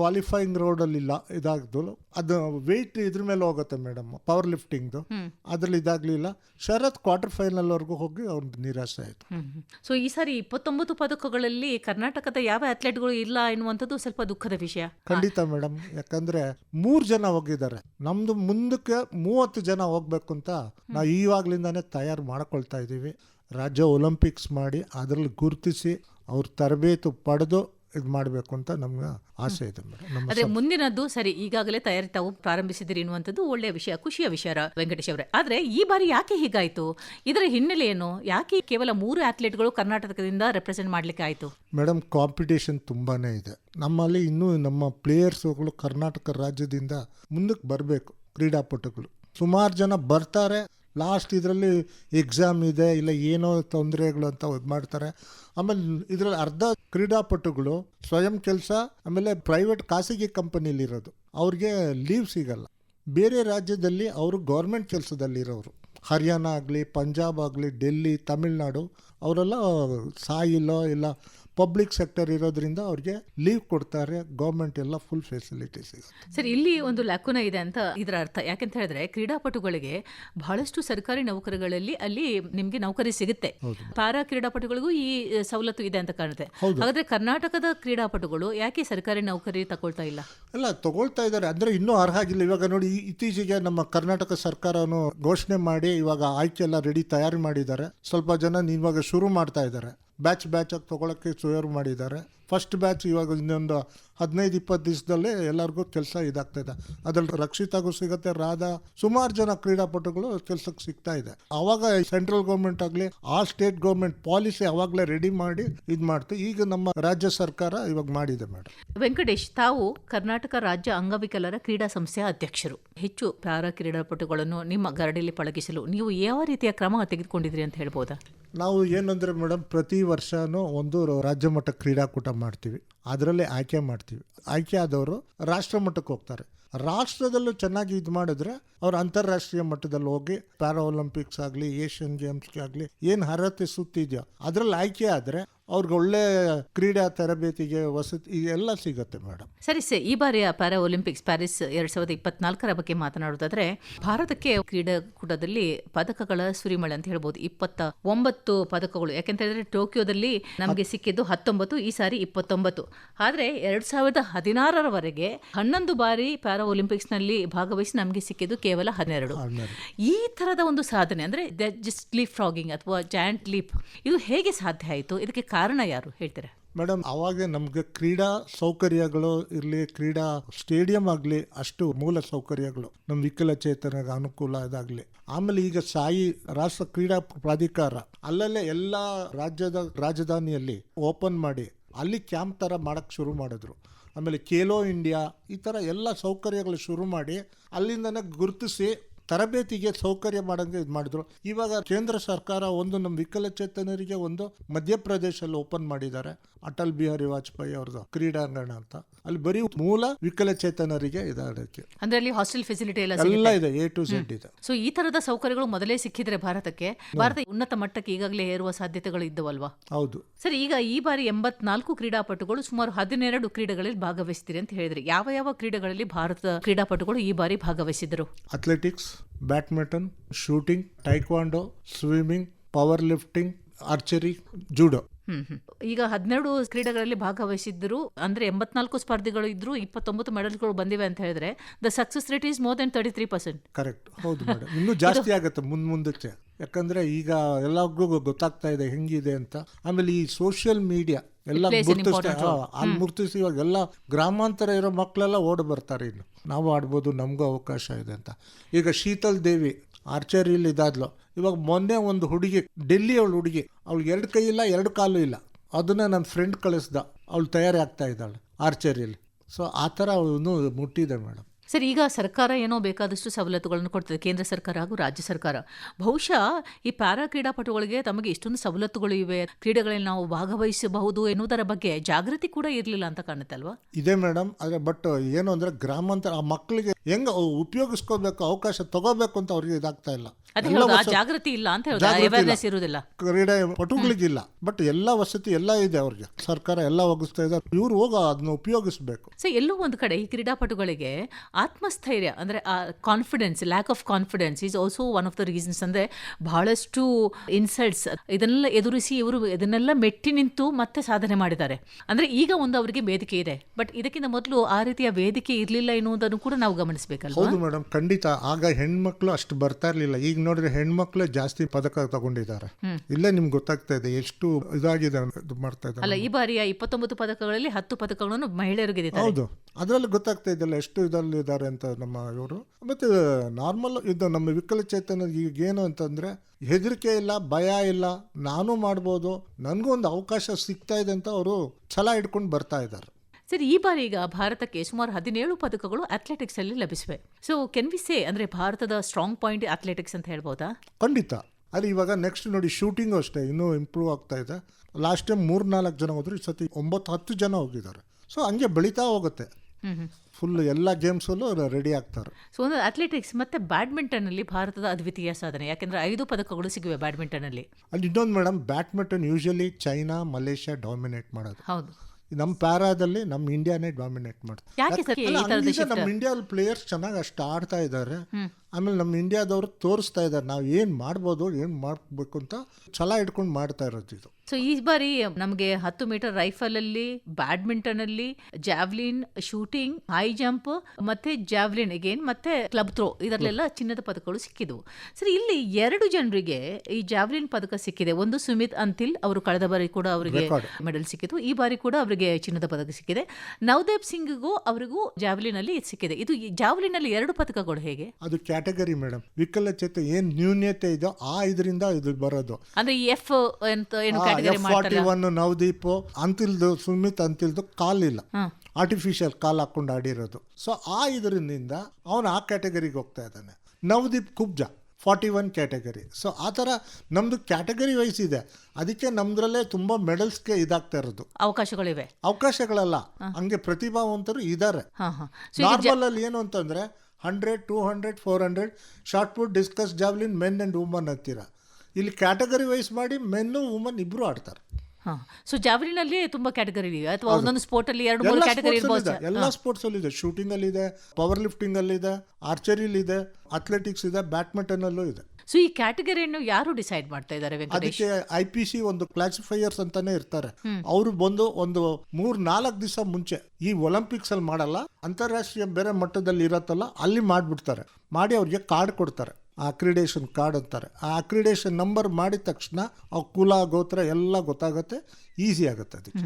Speaker 4: ಕ್ವಾಲಿಫೈಯಿಂಗ್ ರೋಡಲ್ಲಿ ಇಲ್ಲ ಇದಾಗ್ದು. ಅದು ವೆಯ್ಟ್ ಇದ್ರ ಮೇಲೆ ಹೋಗುತ್ತೆ ಮೇಡಮ್ ಪವರ್ ಲಿಫ್ಟಿಂಗ್ದು ಅದ್ರಲ್ಲಿ ಇದಾಗ್ಲಿಲ್ಲ. ಶರತ್ ಕ್ವಾರ್ಟರ್ ಫೈನಲ್ವರೆಗೂ ಹೋಗಿ ಅವ್ರಿಗೆ ನಿರಾಸೆ ಆಯಿತು.
Speaker 3: ಸೊ ಈ ಸಾರಿ ಇಪ್ಪತ್ತೊಂಬತ್ತು ಪದಕಗಳಲ್ಲಿ ಕರ್ನಾಟಕದ ಯಾವ ಅಥ್ಲೆಟ್ಗಳು ಇಲ್ಲ ಎನ್ನುವಂಥದ್ದು ಸ್ವಲ್ಪ ದುಃಖದ ವಿಷಯ.
Speaker 4: ಖಂಡಿತ ಮೇಡಮ್. ಯಾಕಂದ್ರೆ ಮೂರು ಜನ ಹೋಗಿದ್ದಾರೆ. ನಮ್ದು ಮುಂದಕ್ಕೆ ಮೂವತ್ತು ಜನ ಹೋಗ್ಬೇಕು ಅಂತ ನಾವು ಈವಾಗ್ಲಿಂದಾನೇ ತಯಾರು ಮಾಡ್ಕೊಳ್ತಾ ಇದ್ದೀವಿ ರಾಜ್ಯ ಒಲಿಂಪಿಕ್ಸ್ ಮಾಡಿ ಅದರಲ್ಲಿ ಗುರುತಿಸಿ ಅವ್ರ ತರಬೇತು ಪಡೆದು ಇದು ಮಾಡಬೇಕು ಅಂತ ನಮ್ಗೆ ಆಸೆ ಇದೆ
Speaker 3: ಅದೇ ಮುಂದಿನದ್ದು ಸರಿ ಈಗಾಗಲೇ ತಯಾರಿ ತಾವು ಪ್ರಾರಂಭಿಸಿದಿರಿ ಎನ್ನುವಂಥದ್ದು ಒಳ್ಳೆಯ ವಿಷಯ ಖುಷಿಯ ವಿಷಯ ವೆಂಕಟೇಶ್ ಅವರೇ. ಆದರೆ ಈ ಬಾರಿ ಯಾಕೆ ಹೀಗಾಯಿತು? ಇದರ ಹಿನ್ನೆಲೆ ಏನು? ಯಾಕೆ ಕೇವಲ ಮೂರು ಅಥ್ಲೀಟ್ಗಳು ಕರ್ನಾಟಕದಿಂದ ರೆಪ್ರೆಸೆಂಟ್ ಮಾಡ್ಲಿಕ್ಕೆ ಆಯಿತು?
Speaker 4: ಮೇಡಮ್ ಕಾಂಪಿಟೇಷನ್ ತುಂಬಾ ಇದೆ. ನಮ್ಮಲ್ಲಿ ಇನ್ನೂ ನಮ್ಮ ಪ್ಲೇಯರ್ಸ್ಗಳು ಕರ್ನಾಟಕ ರಾಜ್ಯದಿಂದ ಮುಂದಕ್ಕೆ ಬರಬೇಕು ಕ್ರೀಡಾಪಟುಗಳು. ಸುಮಾರು ಜನ ಬರ್ತಾರೆ ಲಾಸ್ಟ್ ಇದರಲ್ಲಿ ಎಕ್ಸಾಮ್ ಇದೆ, ಇಲ್ಲ ಏನೋ ತೊಂದರೆಗಳು ಅಂತ ಇದು ಮಾಡ್ತಾರೆ. ಆಮೇಲೆ ಇದರಲ್ಲಿ ಅರ್ಧ ಕ್ರೀಡಾಪಟುಗಳು ಸ್ವಯಂ ಕೆಲಸ, ಆಮೇಲೆ ಪ್ರೈವೇಟ್ ಖಾಸಗಿ ಕಂಪನಿಲಿರೋದು ಅವ್ರಿಗೆ ಲೀವ್ ಸಿಗಲ್ಲ. ಬೇರೆ ರಾಜ್ಯದಲ್ಲಿ ಅವರು ಗೌರ್ಮೆಂಟ್ ಕೆಲಸದಲ್ಲಿರೋರು ಹರಿಯಾಣ ಆಗಲಿ, ಪಂಜಾಬ್ ಆಗಲಿ, ಡೆಲ್ಲಿ, ತಮಿಳ್ನಾಡು, ಅವರೆಲ್ಲ ಸಾಯಿಲೋ, ಇಲ್ಲ ಪಬ್ಲಿಕ್ ಸೆಕ್ಟರ್ ಇರೋದ್ರಿಂದ ಅವ್ರಿಗೆ ಲೀವ್ ಕೊಡ್ತಾರೆ ಗೌರ್ಮೆಂಟ್ ಎಲ್ಲ ಫುಲ್ ಫೆಸಿಲಿಟೀಸ್
Speaker 3: ಸರ್ ಇಲ್ಲಿ ಒಂದು ಲ್ಯಾಕುನ ಇದೆ ಅಂತ ಇದರ ಅರ್ಥ. ಯಾಕೆಂತ ಹೇಳಿದ್ರೆ ಕ್ರೀಡಾಪಟುಗಳಿಗೆ ಬಹಳಷ್ಟು ಸರ್ಕಾರಿ ನೌಕರಿಗಳಲ್ಲಿ ಅಲ್ಲಿ ನಿಮಗೆ ನೌಕರಿ ಸಿಗುತ್ತೆ. ಪಾರಾ ಕ್ರೀಡಾಪಟುಗಳಿಗೂ ಈ ಸವಲತ್ತು ಇದೆ ಅಂತ ಕಾಣುತ್ತೆ. ಹಾಗಾದ್ರೆ ಕರ್ನಾಟಕದ ಕ್ರೀಡಾಪಟುಗಳು ಯಾಕೆ ಸರ್ಕಾರಿ ನೌಕರಿ ತಗೊಳ್ತಾ ಇಲ್ಲ?
Speaker 4: ಅಲ್ಲ ತಗೊಳ್ತಾ ಇದ್ದಾರೆ. ಅಂದ್ರೆ ಇನ್ನೂ ಅರ್ಹ ಆಗಿಲ್ಲ. ಇವಾಗ ನೋಡಿ ಇತ್ತೀಚೆಗೆ ನಮ್ಮ ಕರ್ನಾಟಕ ಸರ್ಕಾರನು ಘೋಷಣೆ ಮಾಡಿ ಇವಾಗ ಆಯ್ಕೆ ಎಲ್ಲ ರೆಡಿ ತಯಾರಿ ಮಾಡಿದ್ದಾರೆ. ಸ್ವಲ್ಪ ಜನ ಇವಾಗ ಶುರು ಮಾಡ್ತಾ ಇದ್ದಾರೆ. ಬ್ಯಾಚ್ ಬ್ಯಾಚ್ ಆಗಿ ತೊಗೊಳಕ್ಕೆ ಶುರು ಮಾಡಿದ್ದಾರೆ. ಫಸ್ಟ್ ಬ್ಯಾಚ್ ಇವಾಗ ಇನ್ನೊಂದು ಹದಿನೈದು ಇಪ್ಪತ್ತು ದಿವಸದಲ್ಲಿ ಎಲ್ಲರಿಗೂ ಕೆಲಸ ಇದಾಗ್ತಾ ಅದರಲ್ಲಿ ರಕ್ಷಿತಾಗೂ ಸಿಗುತ್ತೆ, ರಾಧಾ, ಸುಮಾರು ಜನ ಕ್ರೀಡಾಪಟುಗಳು ಕೆಲಸಕ್ಕೆ ಸಿಗ್ತಾ ಇದೆ. ಅವಾಗ ಸೆಂಟ್ರಲ್ ಗೌರ್ಮೆಂಟ್ ಆಗಲಿ, ಆ ಸ್ಟೇಟ್ ಗೌರ್ಮೆಂಟ್ ಪಾಲಿಸಿ ಅವಾಗಲೇ ರೆಡಿ ಮಾಡಿ ಇದು ಮಾಡ್ತು. ಈಗ ನಮ್ಮ ರಾಜ್ಯ ಸರ್ಕಾರ ಇವಾಗ ಮಾಡಿದೆ ಮೇಡಮ್
Speaker 3: ವೆಂಕಟೇಶ್, ತಾವು ಕರ್ನಾಟಕ ರಾಜ್ಯ ಅಂಗವಿಕಲರ ಕ್ರೀಡಾ ಸಂಸ್ಥೆಯ ಅಧ್ಯಕ್ಷರು. ಹೆಚ್ಚು ಪ್ಯಾರಾ ಕ್ರೀಡಾಪಟುಗಳನ್ನು ನಿಮ್ಮ ಗರಡಿಯಲ್ಲಿ ಪಳಗಿಸಲು ನೀವು ಯಾವ ರೀತಿಯ ಕ್ರಮ ತೆಗೆದುಕೊಂಡಿದ್ರಿ ಅಂತ ಹೇಳ್ಬೋದಾ?
Speaker 4: ನಾವು ಏನಂದ್ರೆ ಮೇಡಮ್, ಪ್ರತಿ ವರ್ಷನೂ ಒಂದು ರಾಜ್ಯ ಮಟ್ಟ ಕ್ರೀಡಾಕೂಟ ಮಾಡ್ತೀವಿ. ಅದರಲ್ಲಿ ಆಯ್ಕೆ ಮಾಡ್ತೀವಿ. ಆಯ್ಕೆ ಆದವರು ರಾಷ್ಟ್ರ ಮಟ್ಟಕ್ಕೆ ಹೋಗ್ತಾರೆ. ರಾಷ್ಟ್ರದಲ್ಲೂ ಚೆನ್ನಾಗಿ ಇದು ಮಾಡಿದ್ರೆ ಅವ್ರು ಅಂತಾರಾಷ್ಟ್ರೀಯ ಮಟ್ಟದಲ್ಲಿ ಹೋಗಿ ಪ್ಯಾರಾ ಒಲಿಂಪಿಕ್ಸ್ ಆಗಲಿ ಏಷ್ಯನ್ ಗೇಮ್ಸ್ಗೆ ಆಗಲಿ, ಏನು ಅರ್ಹತೆ ಸುತ್ತಿದೆಯೋ ಅದರಲ್ಲಿ ಆಯ್ಕೆ ಆದರೆ ಅವ್ರಿಗೆ ಒಳ್ಳೆ ಕ್ರೀಡಾ ತರಬೇತಿಗೆ ವಸತಿ ಎಲ್ಲ ಸಿಗುತ್ತೆ ಮೇಡಮ್.
Speaker 3: ಸರಿ ಸರ್. ಈ ಬಾರಿಯ ಪ್ಯಾರಾ ಒಲಿಂಪಿಕ್ಸ್ ಪ್ಯಾರಿಸ್ ಎರಡ್ ಸಾವಿರದ ಇಪ್ಪತ್ನಾಲ್ಕರ ಬಗ್ಗೆ ಮಾತನಾಡೋದಾದ್ರೆ ಭಾರತಕ್ಕೆ ಕ್ರೀಡಾಕೂಟದಲ್ಲಿ ಪದಕಗಳ ಸುರಿಮಳೆ ಅಂತ ಹೇಳ್ಬೋದು. ಇಪ್ಪತ್ತ ಒಂಬತ್ತು ಪದಕಗಳು. ಯಾಕೆಂತ ಹೇಳಿದ್ರೆ ಟೋಕಿಯೋದಲ್ಲಿ ನಮಗೆ ಸಿಕ್ಕಿದ್ದು ಹತ್ತೊಂಬತ್ತು ಈ ಸಾರಿ ಇಪ್ಪತ್ತೊಂಬತ್ತು. ಆದರೆ ಎರಡ್ ಸಾವಿರದ ಹದಿನಾರರವರೆಗೆ ಹನ್ನೊಂದು ಬಾರಿ ಪ್ಯಾರಾ ಒಲಿಂಪಿಕ್ಸ್ನಲ್ಲಿ ಭಾಗವಹಿಸಿ ನಮಗೆ ಸಿಕ್ಕಿದ್ದು ಕೇವಲ ಹನ್ನೆರಡು.
Speaker 4: ಹನ್ನೆರಡು.
Speaker 3: ಈ ತರದ ಒಂದು ಸಾಧನೆ ಅಂದ್ರೆ ಜಸ್ಟ್ ಲೀಪ್ ಫ್ರಾಗಿಂಗ್ ಅಥವಾ ಜಾಯಿಂಟ್ ಲೀಪ್ ಇದು ಹೇಗೆ ಸಾಧ್ಯ ಆಯಿತು? ಇದಕ್ಕೆ ಕಾರಣ ಯಾರು ಹೇಳ್ತೀರಾ?
Speaker 4: ಮೇಡಮ್, ಅವಾಗ ನಮ್ಗೆ ಕ್ರೀಡಾ ಸೌಕರ್ಯಗಳು ಇರಲಿ, ಕ್ರೀಡಾ ಸ್ಟೇಡಿಯಂ ಆಗಲಿ ಅಷ್ಟು ಮೂಲ ಸೌಕರ್ಯಗಳು. ನಮ್ಮ ವಿಕಲಚೇತನಗೆ ಅನುಕೂಲ ಇದಾಗಲಿ. ಆಮೇಲೆ ಈಗ ಸಾಯಿ ರಾಷ್ಟ್ರ ಕ್ರೀಡಾ ಪ್ರಾಧಿಕಾರ, ಅಲ್ಲಲ್ಲೇ ಎಲ್ಲ ರಾಜ್ಯದ ರಾಜಧಾನಿಯಲ್ಲಿ ಓಪನ್ ಮಾಡಿ ಅಲ್ಲಿ ಕ್ಯಾಂಪ್ ಥರ ಮಾಡೋಕ್ಕೆ ಶುರು ಮಾಡಿದ್ರು. ಆಮೇಲೆ ಖೇಲೋ ಇಂಡಿಯಾ ಈ ಥರ ಎಲ್ಲ ಸೌಕರ್ಯಗಳು ಶುರು ಮಾಡಿ ಅಲ್ಲಿಂದನೇ ಗುರುತಿಸಿ ತರಬೇತಿಗೆ ಸೌಕರ್ಯ ಮಾಡಂಗೆ ಇದು ಮಾಡಿದ್ರು. ಇವಾಗ ಕೇಂದ್ರ ಸರ್ಕಾರ ಒಂದು ನಮ್ಮ ವಿಕಲಚೇತನರಿಗೆ ಒಂದು ಮಧ್ಯಪ್ರದೇಶಲ್ಲಿ ಓಪನ್ ಮಾಡಿದ್ದಾರೆ. ಅಟಲ್ ಬಿಹಾರಿ ವಾಜಪೇಯಿ ಅವ್ರದ್ದು ಕ್ರೀಡಾಂಗಣ ಅಂತ. ಅಲ್ಲಿ ಬರೀ ಮೂಲ ವಿಕಲಚೇತನರಿಗೆ ಇದಕ್ಕೆ ಅದಕ್ಕೆ
Speaker 3: ಅಂದ್ರೆ ಅಲ್ಲಿ ಹಾಸ್ಟೆಲ್ ಫೆಸಿಲಿಟಿ ಎಲ್ಲ
Speaker 4: ಎಲ್ಲ ಇದೆ ಎ ಟು ಝೆಡ್ ಇದೆ.
Speaker 3: ಸೊ ಈ ತರದ ಸೌಕರ್ಯಗಳು ಮೊದಲೇ ಸಿಕ್ಕಿದ್ರೆ ಭಾರತಕ್ಕೆ ಭಾರತ ಉನ್ನತ ಮಟ್ಟಕ್ಕೆ ಈಗಾಗಲೇ ಏರುವ ಸಾಧ್ಯತೆಗಳು ಇದ್ದವಲ್ವಾ?
Speaker 4: ಹೌದು.
Speaker 3: ಸರ್ ಈಗ ಈ ಬಾರಿ ಎಂಬತ್ನಾಲ್ಕು ಕ್ರೀಡಾಪಟುಗಳು ಸುಮಾರು ಹದಿನೆರಡು ಕ್ರೀಡೆಗಳಲ್ಲಿ ಭಾಗವಹಿಸ್ತೀರಿ ಅಂತ ಹೇಳಿದ್ರೆ. ಯಾವ ಯಾವ ಕ್ರೀಡೆಗಳಲ್ಲಿ ಭಾರತದ ಕ್ರೀಡಾಪಟುಗಳು ಈ ಬಾರಿ ಭಾಗವಹಿಸಿದರು?
Speaker 4: Athletics badminton shooting taekwondo swimming power lifting archery judo.
Speaker 3: ಈಗ ಹದಿನೆರಡು ಕ್ರೀಡೆಗಳಲ್ಲಿ ಭಾಗವಹಿಸಿದ್ರು ಅಂದ್ರೆ ಎಂಬತ್ನಾಲ್ಕು ಸ್ಪರ್ಧೆಗಳು ಇದ್ರು ಇಪ್ಪತ್ತೊಂಬತ್ತು ಮೆಡಲ್ಗಳು ಬಂದಿವೆ ಅಂತ ಹೇಳಿದ್ರೆ the success rate is more than thirty three percent
Speaker 4: correct ಹೌದು ಮೇಡಮ್ ಇನ್ನೂ ಜಾಸ್ತಿ ಆಗುತ್ತೆ ಮುಂದ್ ಮುಂದಕ್ಕೆ. ಯಾಕಂದ್ರೆ ಈಗ ಎಲ್ಲರಿಗೂ ಗೊತ್ತಾಗ್ತಾ ಇದೆ ಹೆಂಗಿದೆ ಅಂತ. ಆಮೇಲೆ ಈ ಸೋಷಿಯಲ್ ಮೀಡಿಯಾ ಎಲ್ಲ ಗುರ್ತಿಸ್ತಾ ಅಲ್ಲಿ ಗುರುತಿಸಿ ಇವಾಗ ಎಲ್ಲ ಗ್ರಾಮಾಂತರ ಇರೋ ಮಕ್ಕಳೆಲ್ಲ ಓಡ್ ಬರ್ತಾರೆ ಇನ್ನು. ನಾವು ಆಡ್ಬೋದು ನಮಗೂ ಅವಕಾಶ ಇದೆ ಅಂತ. ಈಗ ಶೀತಲ್ ದೇವಿ ಆರ್ಚರಿಲಿ ಇದಾದ್ಲು. ಇವಾಗ ಮೊನ್ನೆ ಒಂದು ಹುಡುಗಿ ಡೆಲ್ಲಿ ಅವಳು ಹುಡುಗಿ ಅವಳಿಗೆ ಎರಡು ಕೈ ಇಲ್ಲ ಎರಡು ಕಾಲು ಇಲ್ಲ. ಅದನ್ನ ನನ್ನ ಫ್ರೆಂಡ್ ಕಳಿಸ್ದ. ಅವಳು ತಯಾರಿ ಆಗ್ತಾ ಇದ್ದಾಳೆ ಆರ್ಚರಿಯಲ್ಲಿ ಸೊ ಆ ಥರ ಅವನು ಮುಟ್ಟಿದೆ ಮೇಡಮ್
Speaker 3: ಸರ್, ಈಗ ಸರ್ಕಾರ ಏನೋ ಬೇಕಾದಷ್ಟು ಸವಲತ್ತುಗಳನ್ನು ಕೊಡ್ತದೆ, ಕೇಂದ್ರ ಸರ್ಕಾರ ಹಾಗೂ ರಾಜ್ಯ ಸರ್ಕಾರ. ಬಹುಶಃ ಈ ಪ್ಯಾರಾ ಕ್ರೀಡಾಪಟುಗಳಿಗೆ ತಮಗೆ ಇಷ್ಟೊಂದು ಸವಲತ್ತುಗಳು ಇವೆ, ಕ್ರೀಡೆಗಳಲ್ಲಿ ನಾವು ಭಾಗವಹಿಸಬಹುದು ಎನ್ನುವುದರ ಬಗ್ಗೆ ಜಾಗೃತಿ ಕೂಡ ಇರಲಿಲ್ಲ ಅಂತ ಕಾಣುತ್ತೆ ಅಲ್ವಾ?
Speaker 4: ಇದೆ ಮೇಡಮ್ ಆದರೆ ಬಟ್ ಏನು ಅಂದರೆ ಗ್ರಾಮಾಂತರ ಆ ಮಕ್ಕಳಿಗೆ ಹೆಂಗೆ ಉಪಯೋಗಿಸ್ಕೋಬೇಕು, ಅವಕಾಶ ತಗೋಬೇಕು ಅಂತ ಅವ್ರಿಗೆ ಇದಾಗ್ತಾ ಇಲ್ಲ.
Speaker 3: ಜಾಗೃತಿ ಇಲ್ಲ ಅಂತ ಇರುವುದಿಲ್ಲ.
Speaker 4: ಕ್ರೀಡೆ ಪಟುಗಳಿಗಿಲ್ಲ ಬಟ್ ಎಲ್ಲ ವಸತಿ ಎಲ್ಲ ಇದೆ ಅವ್ರಿಗೆ. ಸರ್ಕಾರ ಎಲ್ಲ ಒಗಿಸ್ತಾ ಇದೆ. ಇವ್ರು ಹೋಗ ಅದನ್ನ ಉಪಯೋಗಿಸ್ಬೇಕು.
Speaker 3: ಸೊ ಎಲ್ಲೋ ಒಂದು ಕಡೆ ಈ ಕ್ರೀಡಾಪಟುಗಳಿಗೆ ಆತ್ಮಸ್ಥೈರ್ಯ ಅಂದ್ರೆ ಆ confidence lack of confidence is also one of the reasons ಅಂದ್ರೆ ಬಹಳಷ್ಟು ಇನ್ಸಲ್ಟ್ಸ್ ಇದನ್ನೆಲ್ಲ ಎದುರಿಸಿ ಇವರು ಇದನ್ನೆಲ್ಲ ಮೆಟ್ಟಿ ನಿಂತು ಮತ್ತೆ ಸಾಧನೆ ಮಾಡಿದ್ದಾರೆ. ಅಂದ್ರೆ ಈಗ ಒಂದು ಅವರಿಗೆ ವೇದಿಕೆ ಇದೆ. ಬಟ್ ಇದಕ್ಕಿಂತ ಮೊದಲು ಆ ರೀತಿಯ ವೇದಿಕೆ ಇರಲಿಲ್ಲ ಎನ್ನುವುದನ್ನು ಕೂಡ ನಾವು ಗಮನಿಸಬೇಕಲ್ಲ
Speaker 4: ಹೌದು ಮೇಡಮ್ ಖಂಡಿತ. ಆಗ ಹೆಣ್ಮಕ್ಳು ಅಷ್ಟು ಬರ್ತಾ ಇರಲಿಲ್ಲ. ಈಗ ನೋಡಿದ್ರೆ ಹೆಣ್ಮಕ್ಳೇ ಜಾಸ್ತಿ ಪದಕ ತಗೊಂಡಿದ್ದಾರೆ. ಇಲ್ಲೇ ನಿಮ್ಗೆ ಗೊತ್ತಾಗ್ತಾ ಇದೆ ಎಷ್ಟು ಇದಾಗಿದೆ ಇದು ಮಾಡ್ತಾ ಇದ್ದಾರೆ.
Speaker 3: ಅಲ್ಲ ಈ ಬಾರಿಯ ಇಪ್ಪತ್ತೊಂಬತ್ತು ಪದಕಗಳಲ್ಲಿ ಹತ್ತು ಪದಕಗಳನ್ನು ಮಹಿಳೆಯರಿಗೆ
Speaker 4: ಹೌದು. ಅದರಲ್ಲಿ ಗೊತ್ತಾಗ್ತಾ ಇದೆಯಲ್ಲ ಎಷ್ಟು ಇದರಲ್ಲಿ ಇದ್ದಾರೆ ಅಂತ ನಮ್ಮ ಇವರು. ಮತ್ತೆ ನಾರ್ಮಲ್ ಇದು ನಮ್ಮ ವಿಕಲಚೇತನ ಈಗ ಏನು ಅಂತಂದ್ರೆ ಹೆದರಿಕೆ ಇಲ್ಲ ಭಯ ಇಲ್ಲ ನಾನು ಮಾಡ್ಬೋದು ನನಗೂ ಒಂದು ಅವಕಾಶ ಸಿಗ್ತಾ ಇದೆ ಅಂತ ಅವರು ಛಲ ಇಟ್ಕೊಂಡು ಬರ್ತಾ ಇದ್ದಾರೆ.
Speaker 3: ಸರಿ ಈ ಬಾರಿ ಈಗ ಭಾರತಕ್ಕೆ ಸುಮಾರು ಹದಿನೇಳು ಪದಕಗಳು ಅಥ್ಲೆಟಿಕ್ಸ್ ಅಲ್ಲಿ ಲಭಿಸಿವೆ. ಸೊ ಕೆನ್ ವಿ ಸೇ ಅಂದ್ರೆ ಭಾರತದ ಸ್ಟ್ರಾಂಗ್ ಪಾಯಿಂಟ್ ಅಥ್ಲೆಟಿಕ್ಸ್ ಅಂತ ಹೇಳ್ಬೋದಾ?
Speaker 4: ಖಂಡಿತ. ಅಲ್ಲಿ ಇವಾಗ ನೆಕ್ಸ್ಟ್ ನೋಡಿ ಶೂಟಿಂಗ್ ಅಷ್ಟೇ ಇನ್ನೂ ಇಂಪ್ರೂವ್ ಆಗ್ತಾ ಇದೆ. ಲಾಸ್ಟ್ ಟೈಮ್ ಮೂರು ನಾಲ್ಕು ಜನ ಹೋದ್ರು ಈ ಸತಿ ಒಂಬತ್ತು ಹತ್ತು ಜನ ಹೋಗಿದ್ದಾರೆ. ಸೊ ಹಂಗೆ ಬೆಳೀತಾ ಹೋಗುತ್ತೆ. ಫುಲ್ ಎಲ್ಲ ಗೇಮ್ಸಲ್ಲೂ ರೆಡಿ ಆಗ್ತಾರೆ.
Speaker 3: ಸೊ ಒಂದು ಅಥ್ಲೆಟಿಕ್ಸ್ ಮತ್ತೆ ಬ್ಯಾಡ್ಮಿಂಟನ್ ಅಲ್ಲಿ ಭಾರತದ ಅದ್ವಿತೀಯ ಸಾಧನೆ ಯಾಕೆಂದ್ರೆ ಐದು ಪದಕಗಳು ಸಿಗಿವೆ ಬ್ಯಾಡ್ಮಿಂಟನ್ ಅಲ್ಲಿ.
Speaker 4: ಅಲ್ಲಿ ಇನ್ನೊಂದು madam badminton usually China Malaysia dominate ಮಾಡೋದು.
Speaker 3: ಹೌದು.
Speaker 4: ನಮ್ಮ ಪ್ಯಾರಾದಲ್ಲಿ ನಮ್ಮ ಇಂಡಿಯಾನೇ ಡಾಮಿನೇಟ್ ಮಾಡ್ತಾರೆ? ನಮ್ಮ ಇಂಡಿಯಾ ಪ್ಲೇಯರ್ಸ್ ಚೆನ್ನಾಗಿ ಅಷ್ಟು ಆಡ್ತಾ ಇದ್ದಾರೆ ಆಮೇಲೆ ನಮ್ಮ ಇಂಡಿಯಾದವರು ತೋರಿಸ್ತಾ ಇದ್ದಾರೆ ನಾವು ಏನು ಮಾಡ್ಬೋದು ಏನು ಮಾಡಬೇಕು ಅಂತ ಛಲ ಇಟ್ಕೊಂಡು ಮಾಡ್ತಾ ಇರೋದು ಇದು.
Speaker 3: ಸೊ ಈ ಬಾರಿ ನಮಗೆ ಹತ್ತು ಮೀಟರ್ ರೈಫಲ್ ಅಲ್ಲಿ ಬ್ಯಾಡ್ಮಿಂಟನ್ ಅಲ್ಲಿ ಜಾವ್ಲಿನ್ ಶೂಟಿಂಗ್ ಹೈ ಜಂಪ್ ಮತ್ತೆ ಜಾವ್ಲಿನ್ ಅಗೇನ್ ಮತ್ತೆ ಕ್ಲಬ್ ಥ್ರೋ ಇದರಲ್ಲೆಲ್ಲ ಚಿನ್ನದ ಪದಕಗಳು ಸಿಕ್ಕಿದವು. ಸರ್ ಇಲ್ಲಿ ಎರಡು ಜನರಿಗೆ ಈ ಜಾವ್ಲಿನ್ ಪದಕ ಸಿಕ್ಕಿದೆ. ಒಂದು ಸುಮಿತ್ ಅಂತಿಲ್ ಅವರು ಕಳೆದ ಬಾರಿ ಕೂಡ ಅವರಿಗೆ ಮೆಡಲ್ ಸಿಕ್ಕಿತು ಈ ಬಾರಿ ಕೂಡ ಅವರಿಗೆ ಚಿನ್ನದ ಪದಕ ಸಿಕ್ಕಿದೆ. ನವದೇವ್ ಸಿಂಗ್ಗೂ ಅವರಿಗೂ ಜಾವ್ಲಿನ್ ಅಲ್ಲಿ ಸಿಕ್ಕಿದೆ. ಇದು ಜಾವ್ಲಿನ್ ಅಲ್ಲಿ ಎರಡು ಪದಕಗಳು ಹೇಗೆ?
Speaker 4: ಅದು ಕ್ಯಾಟಗರಿ ಮೇಡಮ್. ವಿಕಲಚೇತ ಏನ್ ನ್ಯೂನ್ಯತೆ ಇದೋ ಆ ಇದರಿಂದ ಇದು ಬರೋದು.
Speaker 3: ಅಂದ್ರೆ ಎಫ್
Speaker 4: ಫಾರ್ಟಿ ಒನ್ ನವದೀಪ್ ಅಂತಿಲ್ದು ಸುಮಿತ್ ಅಂತಿಲ್ದು ಕಾಲಿಲ್ಲ. ಆರ್ಟಿಫಿಷಿಯಲ್ ಕಾಲ್ ಹಾಕೊಂಡು ಆಡಿರೋದು. ಸೊ ಆ ಇದರಿಂದ ಅವನು ಆ ಕ್ಯಾಟಗರಿಗೆ ಹೋಗ್ತಾ ಇದ್ದಾನೆ. ನವದೀಪ್ ಕುಬ್ಜ ಫಾರ್ಟಿ ಒನ್ ಕ್ಯಾಟಗರಿ. ಸೊ ಆ ಥರ ನಮ್ಮದು ಕ್ಯಾಟಗರಿ ವೈಸ್ ಇದೆ. ಅದಕ್ಕೆ ನಮ್ದ್ರಲ್ಲೇ ತುಂಬ ಮೆಡಲ್ಸ್ಗೆ ಇದಾಗ್ತಾ ಇರೋದು.
Speaker 3: ಅವಕಾಶಗಳಿವೆ.
Speaker 4: ಅವಕಾಶಗಳಲ್ಲ. ಹಂಗೆ ಪ್ರತಿಭಾವಂತರು ಇದ್ದಾರೆ.
Speaker 3: ಜ-
Speaker 4: ನಾರ್ಮಲ್ ಅಲ್ಲಿ ಏನು ಅಂತಂದ್ರೆ hundred two hundred four hundred shot put discus javelin men and woman ಅಂತೀರ ಇಲ್ಲಿ ಕ್ಯಾಟಗರಿ ವೈಸ್ ಮಾಡಿ ಮೆನ್ನು ವುಮನ್ ಇಬ್ಬರು ಆಡ್ತಾರೆ.
Speaker 3: ಹಾಂ ಸೊ ಜಾವ್ಲಿನಲ್ಲಿ ತುಂಬಾ ಕ್ಯಾಟಗರಿ ಇದೆ. ಅಥವಾ ಒಂದೊಂದು ಸ್ಪೋರ್ಟ್ ಅಲ್ಲಿ ಎರಡು ಮೂರು ಕ್ಯಾಟಗರಿ ಇರ್ಬೋದು
Speaker 4: ಎಲ್ಲ ಸ್ಪೋರ್ಟ್ಸ್ ಅಲ್ಲಿ ಇದೆ. ಶೂಟಿಂಗ್ ಅಲ್ಲಿ ಇದೆ ಪವರ್ ಲಿಫ್ಟಿಂಗ್ ಅಲ್ಲಿ ಇದೆ ಆರ್ಚರಿಲಿ ಇದೆ ಅಥ್ಲೆಟಿಕ್ಸ್ ಇದೆ ಬ್ಯಾಡ್ಮಿಂಟನ್ ಅಲ್ಲೂ ಇದೆ.
Speaker 3: ಸೊ ಈ ಕ್ಯಾಟಗರಿಯನ್ನು ಯಾರು ಡಿಸೈಡ್ ಮಾಡ್ತಾ ಇದ್ದಾರೆ
Speaker 4: ಅದಕ್ಕೆ ಐ ಪಿ ಸಿ ಒಂದು ಕ್ಲಾಸಿಫೈಯರ್ಸ್ ಅಂತಾನೆ ಇರ್ತಾರೆ. ಅವರು ಬಂದು ಒಂದು ಮೂರ್ ನಾಲ್ಕು ದಿವಸ ಮುಂಚೆ ಈ ಒಲಿಂಪಿಕ್ಸ್ ಅಲ್ಲಿ ಮಾಡಲ್ಲ ಅಂತಾರಾಷ್ಟ್ರೀಯ ಬೇರೆ ಮಟ್ಟದಲ್ಲಿ ಇರತ್ತಲ್ಲ ಅಲ್ಲಿ ಮಾಡ್ಬಿಡ್ತಾರೆ. ಮಾಡಿ ಅವ್ರಿಗೆ ಕಾರ್ಡ್ ಕೊಡ್ತಾರೆ. ಆ ಅಕ್ರಿಡೇಷನ್ ಕಾರ್ಡ್ ಅಂತಾರೆ. ಆ ಅಕ್ರಿಡೇಷನ್ ನಂಬರ್ ಮಾಡಿದ ತಕ್ಷಣ ಅವ್ರ ಕುಲ ಗೋತ್ರ ಎಲ್ಲ ಗೊತ್ತಾಗುತ್ತೆ. ಈಸಿ ಆಗುತ್ತೆ ಅದಕ್ಕೆ.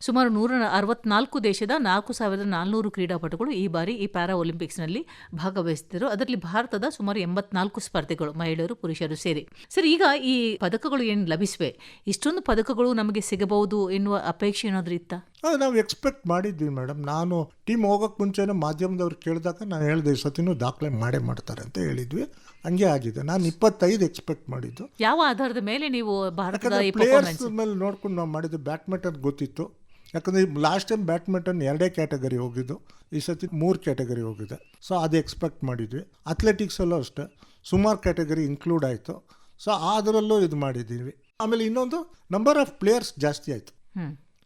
Speaker 3: ಸುಮಾರು ನೂರ ಅರವತ್ನಾಲ್ಕು ದೇಶದ ನಾಲ್ಕು ಸಾವಿರದ ನಾಲ್ನೂರು ಕ್ರೀಡಾಪಟುಗಳು ಈ ಬಾರಿ ಈ ಪ್ಯಾರಾ ಒಲಿಂಪಿಕ್ಸ್ನಲ್ಲಿ ಭಾಗವಹಿಸ್ತಿದ್ರು. ಅದರಲ್ಲಿ ಭಾರತದ ಸುಮಾರು ಎಂಬತ್ನಾಲ್ಕು ಸ್ಪರ್ಧೆಗಳು ಮಹಿಳೆಯರು ಪುರುಷರು ಸೇರಿ. ಸರ್ ಈಗ ಈ ಪದಕಗಳು ಏನು ಲಭಿಸಿವೆ? ಇಷ್ಟೊಂದು ಪದಕಗಳು ನಮಗೆ ಸಿಗಬಹುದು ಎನ್ನುವ ಅಪೇಕ್ಷೆ ಏನಾದರೂ ಇತ್ತ?
Speaker 4: ಅದು ನಾವು ಎಕ್ಸ್ಪೆಕ್ಟ್ ಮಾಡಿದ್ವಿ ಮೇಡಮ್. ನಾನು ಟೀಮ್ ಹೋಗೋಕ್ಕೆ ಮುಂಚೆನೇ ಮಾಧ್ಯಮದವ್ರು ಕೇಳಿದಾಗ ನಾನು ಹೇಳಿದೆ ಈ ಸತಿನೂ ದಾಖಲೆ ಮಾಡೇ ಮಾಡ್ತಾರೆ ಅಂತ ಹೇಳಿದ್ವಿ. ಹಂಗೆ ಆಗಿದೆ. ನಾನು ಇಪ್ಪತ್ತೈದು ಎಕ್ಸ್ಪೆಕ್ಟ್ ಮಾಡಿದ್ದು.
Speaker 3: ಯಾವ ಆಧಾರದ ಮೇಲೆ ನೀವು ಭಾರತದ
Speaker 4: ಪ್ಲೇಯರ್ಸ್ ಮೇಲೆ ನೋಡ್ಕೊಂಡು ನಾವು ಮಾಡಿದ್ದು ಬ್ಯಾಡ್ಮಿಂಟನ್ ಗೊತ್ತಿತ್ತು. ಯಾಕಂದರೆ ಲಾಸ್ಟ್ ಟೈಮ್ ಬ್ಯಾಡ್ಮಿಂಟನ್ ಎರಡೇ ಕ್ಯಾಟಗರಿ ಹೋಗಿದ್ದು ಈ ಸತಿ ಮೂರು ಕ್ಯಾಟಗರಿ ಹೋಗಿದೆ. ಸೊ ಅದು ಎಕ್ಸ್ಪೆಕ್ಟ್ ಮಾಡಿದ್ವಿ. ಅಥ್ಲೆಟಿಕ್ಸಲ್ಲೂ ಅಷ್ಟೇ. ಸುಮಾರು ಕ್ಯಾಟಗರಿ ಇನ್ಕ್ಲೂಡ್ ಆಯಿತು. ಸೊ ಅದರಲ್ಲೂ ಇದು ಮಾಡಿದ್ದೀವಿ. ಆಮೇಲೆ ಇನ್ನೊಂದು ನಂಬರ್ ಆಫ್ ಪ್ಲೇಯರ್ಸ್ ಜಾಸ್ತಿ ಆಯಿತು.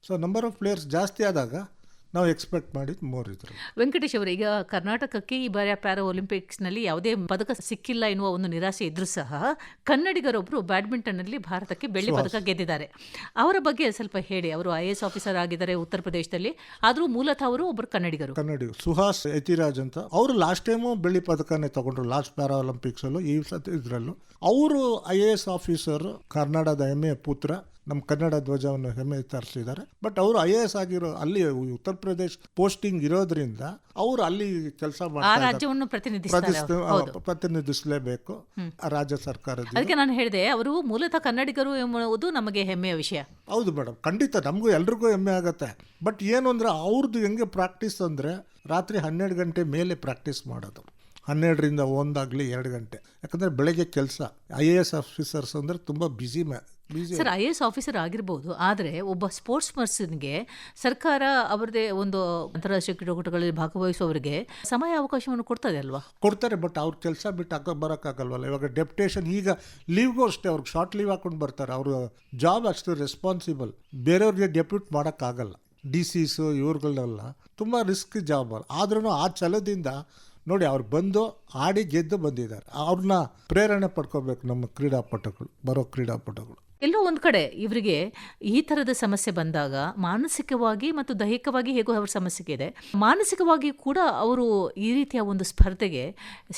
Speaker 4: ಸೊ ನಂಬರ್ ಆಫ್ ಪ್ಲೇಯರ್ಸ್ ಜಾಸ್ತಿ ಆದಾಗ ನಾವು ಎಕ್ಸ್ಪೆಕ್ಟ್ ಮಾಡಿದ್ದು ಮೂರು ಇದ್ರು
Speaker 3: ವೆಂಕಟೇಶ್ ಅವರು ಈಗ ಕರ್ನಾಟಕಕ್ಕೆ ಈ ಬಾರಿ ಪ್ಯಾರಾ ಒಲಿಂಪಿಕ್ಸ್ನಲ್ಲಿ ಯಾವುದೇ ಪದಕ ಸಿಕ್ಕಿಲ್ಲ ಎನ್ನುವ ಒಂದು ನಿರಾಸೆ ಇದ್ರೂ ಸಹ ಕನ್ನಡಿಗರೊಬ್ಬರು ಬ್ಯಾಡ್ಮಿಂಟನ್ನಲ್ಲಿ ಭಾರತಕ್ಕೆ ಬೆಳ್ಳಿ ಪದಕ ಗೆದ್ದಿದ್ದಾರೆ. ಅವರ ಬಗ್ಗೆ ಸ್ವಲ್ಪ ಹೇಳಿ. ಅವರು ಐ ಎ ಎಸ್ ಆಫೀಸರ್ ಆಗಿದ್ದಾರೆ ಉತ್ತರ ಪ್ರದೇಶದಲ್ಲಿ. ಆದರೂ ಮೂಲತಃ ಅವರು ಒಬ್ಬರು ಕನ್ನಡಿಗರು.
Speaker 4: ಕನ್ನಡಿಗರು. ಸುಹಾಸ್ ಯತಿರಾಜ್ ಅಂತ. ಅವರು ಲಾಸ್ಟ್ ಟೈಮು ಬೆಳ್ಳಿ ಪದಕನೇ ತಗೊಂಡ್ರು ಲಾಸ್ಟ್ ಪ್ಯಾರಾ ಒಲಿಂಪಿಕ್ಸಲ್ಲೂ ಈ ಸತಿ ಇದರಲ್ಲೂ. ಅವರು ಐ ಎ ಎಸ್ ಆಫೀಸರ್ ಕರ್ನಾಟಕದ ಹೆಮ್ಮೆಯ ಪುತ್ರ. ನಮ್ಮ ಕನ್ನಡ ಧ್ವಜವನ್ನು ಹೆಮ್ಮೆ ತರಿಸಿದ್ದಾರೆ. ಬಟ್ ಅವರು ಐ ಎ ಎಸ್ ಆಗಿರೋ ಅಲ್ಲಿ ಉತ್ತರ ಪ್ರದೇಶ ಪೋಸ್ಟಿಂಗ್ ಇರೋದ್ರಿಂದ ಅವರು ಅಲ್ಲಿ ಕೆಲಸ
Speaker 3: ಮಾಡ್ತಾರೆ
Speaker 4: ಪ್ರತಿನಿಧಿಸಲೇಬೇಕು ರಾಜ್ಯ ಸರ್ಕಾರದ
Speaker 3: ಅದಕ್ಕೆ ನಾನು ಹೇಳಿದೆ ಅವರು ಮೂಲತಃ ಕನ್ನಡಿಗರು ಎಂಬುದು ನಮಗೆ ಹೆಮ್ಮೆಯ ವಿಷಯ.
Speaker 4: ಹೌದು ಮೇಡಮ್ ಖಂಡಿತ ನಮಗೂ ಎಲ್ರಿಗೂ ಹೆಮ್ಮೆ ಆಗುತ್ತೆ. ಬಟ್ ಏನು ಅಂದ್ರೆ ಅವ್ರದ್ದು ಹೆಂಗೆ ಪ್ರಾಕ್ಟೀಸ್ ಅಂದ್ರೆ ರಾತ್ರಿ ಹನ್ನೆರಡು ಗಂಟೆ ಮೇಲೆ ಪ್ರಾಕ್ಟೀಸ್ ಮಾಡೋದು. ಹನ್ನೆರಡರಿಂದ ಒಂದಾಗಲಿ ಎರಡು ಗಂಟೆ. ಯಾಕಂದರೆ ಬೆಳಗ್ಗೆ ಕೆಲಸ ಐ ಎ ಎಸ್ ಆಫೀಸರ್ಸ್ ಅಂದರೆ ತುಂಬ busy ma'am
Speaker 3: sir I A S officer ಆಗಿರ್ಬೋದು ಆದರೆ ಒಬ್ಬ ಸ್ಪೋರ್ಟ್ಸ್ ಪರ್ಸನ್ಗೆ ಸರ್ಕಾರ ಅವರದೇ ಒಂದು ಅಂತಾರಾಷ್ಟ್ರೀಯ ಕ್ರೀಡಾಕೂಟಗಳಲ್ಲಿ ಭಾಗವಹಿಸುವವರಿಗೆ ಸಮಯ ಅವಕಾಶವನ್ನು ಕೊಡ್ತದೆ ಅಲ್ವಾ?
Speaker 4: ಕೊಡ್ತಾರೆ ಬಟ್ ಅವ್ರ ಕೆಲಸ ಬಿಟ್ಟು ಹಾಕೋ ಬರೋಕ್ಕಾಗಲ್ವಲ್ಲ. ಇವಾಗ ಡೆಪ್ಟೇಷನ್ ಈಗ ಲೀವ್ಗೂ ಅಷ್ಟೇ ಅವ್ರಿಗೆ ಶಾರ್ಟ್ ಲೀವ್ ಹಾಕೊಂಡು ಬರ್ತಾರೆ. ಅವರು ಜಾಬ್ ಅಷ್ಟು ರೆಸ್ಪಾನ್ಸಿಬಲ್ ಬೇರೆಯವ್ರಿಗೆ ಡೆಪ್ಯೂಟ್ ಮಾಡೋಕ್ಕಾಗಲ್ಲ. ಡಿ ಸಿಸು ಇವ್ರುಗಳನ್ನೆಲ್ಲ ತುಂಬ ರಿಸ್ಕ್ ಜಾಬ್ ಆದ್ರೂ ಆ ಛಲದಿಂದ ನೋಡಿ ಅವ್ರು ಬಂದು ಆಡಿ ಗೆದ್ದು ಬಂದಿದ್ದಾರೆ. ಅವ್ರನ್ನ ಪ್ರೇರಣೆ ಪಡ್ಕೋಬೇಕು ನಮ್ಮ ಕ್ರೀಡಾಪಟುಗಳು ಬರೋ ಕ್ರೀಡಾಪಟುಗಳು.
Speaker 3: ಎಲ್ಲೋ ಒಂದು ಕಡೆ ಇವರಿಗೆ ಈ ಥರದ ಸಮಸ್ಯೆ ಬಂದಾಗ ಮಾನಸಿಕವಾಗಿ ಮತ್ತು ದೈಹಿಕವಾಗಿ ಹೇಗೋ ಅವ್ರ ಸಮಸ್ಯೆ ಇದೆ. ಮಾನಸಿಕವಾಗಿ ಕೂಡ ಅವರು ಈ ರೀತಿಯ ಒಂದು ಸ್ಪರ್ಧೆಗೆ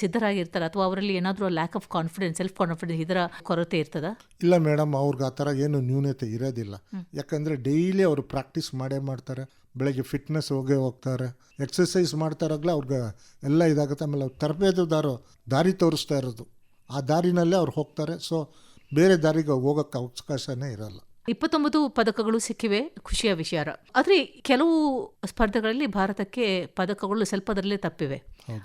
Speaker 3: ಸಿದ್ಧರಾಗಿರ್ತಾರೆ ಅಥವಾ ಅವರಲ್ಲಿ ಏನಾದರೂ lack of confidence self confidence ಇದರ ಕೊರತೆ ಇರ್ತದ?
Speaker 4: ಇಲ್ಲ ಮೇಡಮ್ ಅವ್ರಿಗೆ ಆ ಥರ ಏನು ನ್ಯೂನತೆ ಇರೋದಿಲ್ಲ. ಯಾಕಂದರೆ ಡೈಲಿ ಅವರು ಪ್ರಾಕ್ಟೀಸ್ ಮಾಡೇ ಮಾಡ್ತಾರೆ. ಬೆಳಗ್ಗೆ ಫಿಟ್ನೆಸ್ ಹೋಗೇ ಹೋಗ್ತಾರೆ. ಎಕ್ಸಸೈಸ್ ಮಾಡ್ತಾರಾಗಲೇ ಅವ್ರಿಗೆ ಎಲ್ಲ ಇದಾಗುತ್ತೆ. ಆಮೇಲೆ ಅವ್ರು ತರಬೇತುದಾರು ದಾರಿ ತೋರಿಸ್ತಾ ಇರೋದು. ಆ ದಾರಿನಲ್ಲೇ ಅವ್ರು ಹೋಗ್ತಾರೆ. ಸೊ ಬೇರೆ ದಾರಿಗೆ ಹೋಗೋಕ್ಕೆ ಅವಕಾಶನೇ ಇರಲ್ಲ.
Speaker 3: ಇಪ್ಪತ್ತೊಂಬತ್ತು ಪದಕಗಳು ಸಿಕ್ಕಿವೆ ಖುಷಿಯ ವಿಷಯ ಆದರೆ ಕೆಲವು ಸ್ಪರ್ಧೆಗಳಲ್ಲಿ ಭಾರತಕ್ಕೆ ಪದಕಗಳು ಸ್ವಲ್ಪದರಲ್ಲೇ ತಪ್ಪಿವೆ.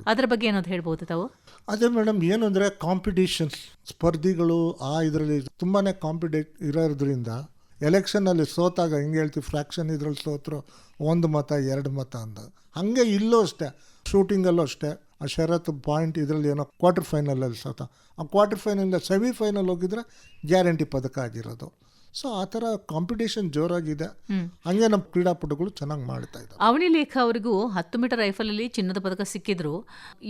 Speaker 3: ಅದರ ಬಗ್ಗೆ ಏನಾದ್ರು ಹೇಳ್ಬೋದು ತಾವು?
Speaker 4: ಅದೇ ಮೇಡಮ್ ಏನು ಅಂದರೆ ಕಾಂಪಿಟೇಷನ್ ಸ್ಪರ್ಧಿಗಳು ಆ ಇದರಲ್ಲಿ ತುಂಬಾ ಕಾಂಪಿಟೇಟ್ ಇರೋದ್ರಿಂದ ಎಲೆಕ್ಷನಲ್ಲಿ ಸೋತಾಗ ಹೆಂಗೆ ಹೇಳ್ತೀವಿ ಫ್ರ್ಯಾಕ್ಷನ್ ಇದ್ರಲ್ಲಿ ಸೋತರು ಒಂದು ಮತ ಎರಡು ಮತ ಅಂದ. ಹಾಗೆ ಇಲ್ಲೂ ಅಷ್ಟೇ ಶೂಟಿಂಗಲ್ಲೂ ಅಷ್ಟೇ. ಆ ಶರತ್ ಪಾಯಿಂಟ್ ಇದರಲ್ಲಿ ಏನೋ ಕ್ವಾರ್ಟರ್ ಫೈನಲಲ್ಲಿ ಸತ. ಆ ಕ್ವಾರ್ಟರ್ ಫೈನಲಿಂದ ಸೆಮಿಫೈನಲ್ ಹೋಗಿದ್ರೆ ಗ್ಯಾರಂಟಿ ಪದಕ ಆಗಿರೋದು. ಸೊ ಆ ಥರ ಕಾಂಪಿಟೇಷನ್ ಜೋರಾಗಿದೆ. ಹಂಗೆ ನಮ್ಮ ಕ್ರೀಡಾಪಟುಗಳು ಚೆನ್ನಾಗಿ ಮಾಡ್ತಾ ಇದ್ದಾರೆ.
Speaker 3: ಅವನಿ ಲೇಖ ಅವರಿಗೂ ಹತ್ತು ಮೀಟರ್ ರೈಫಲಲ್ಲಿ ಚಿನ್ನದ ಪದಕ ಸಿಕ್ಕಿದ್ರು.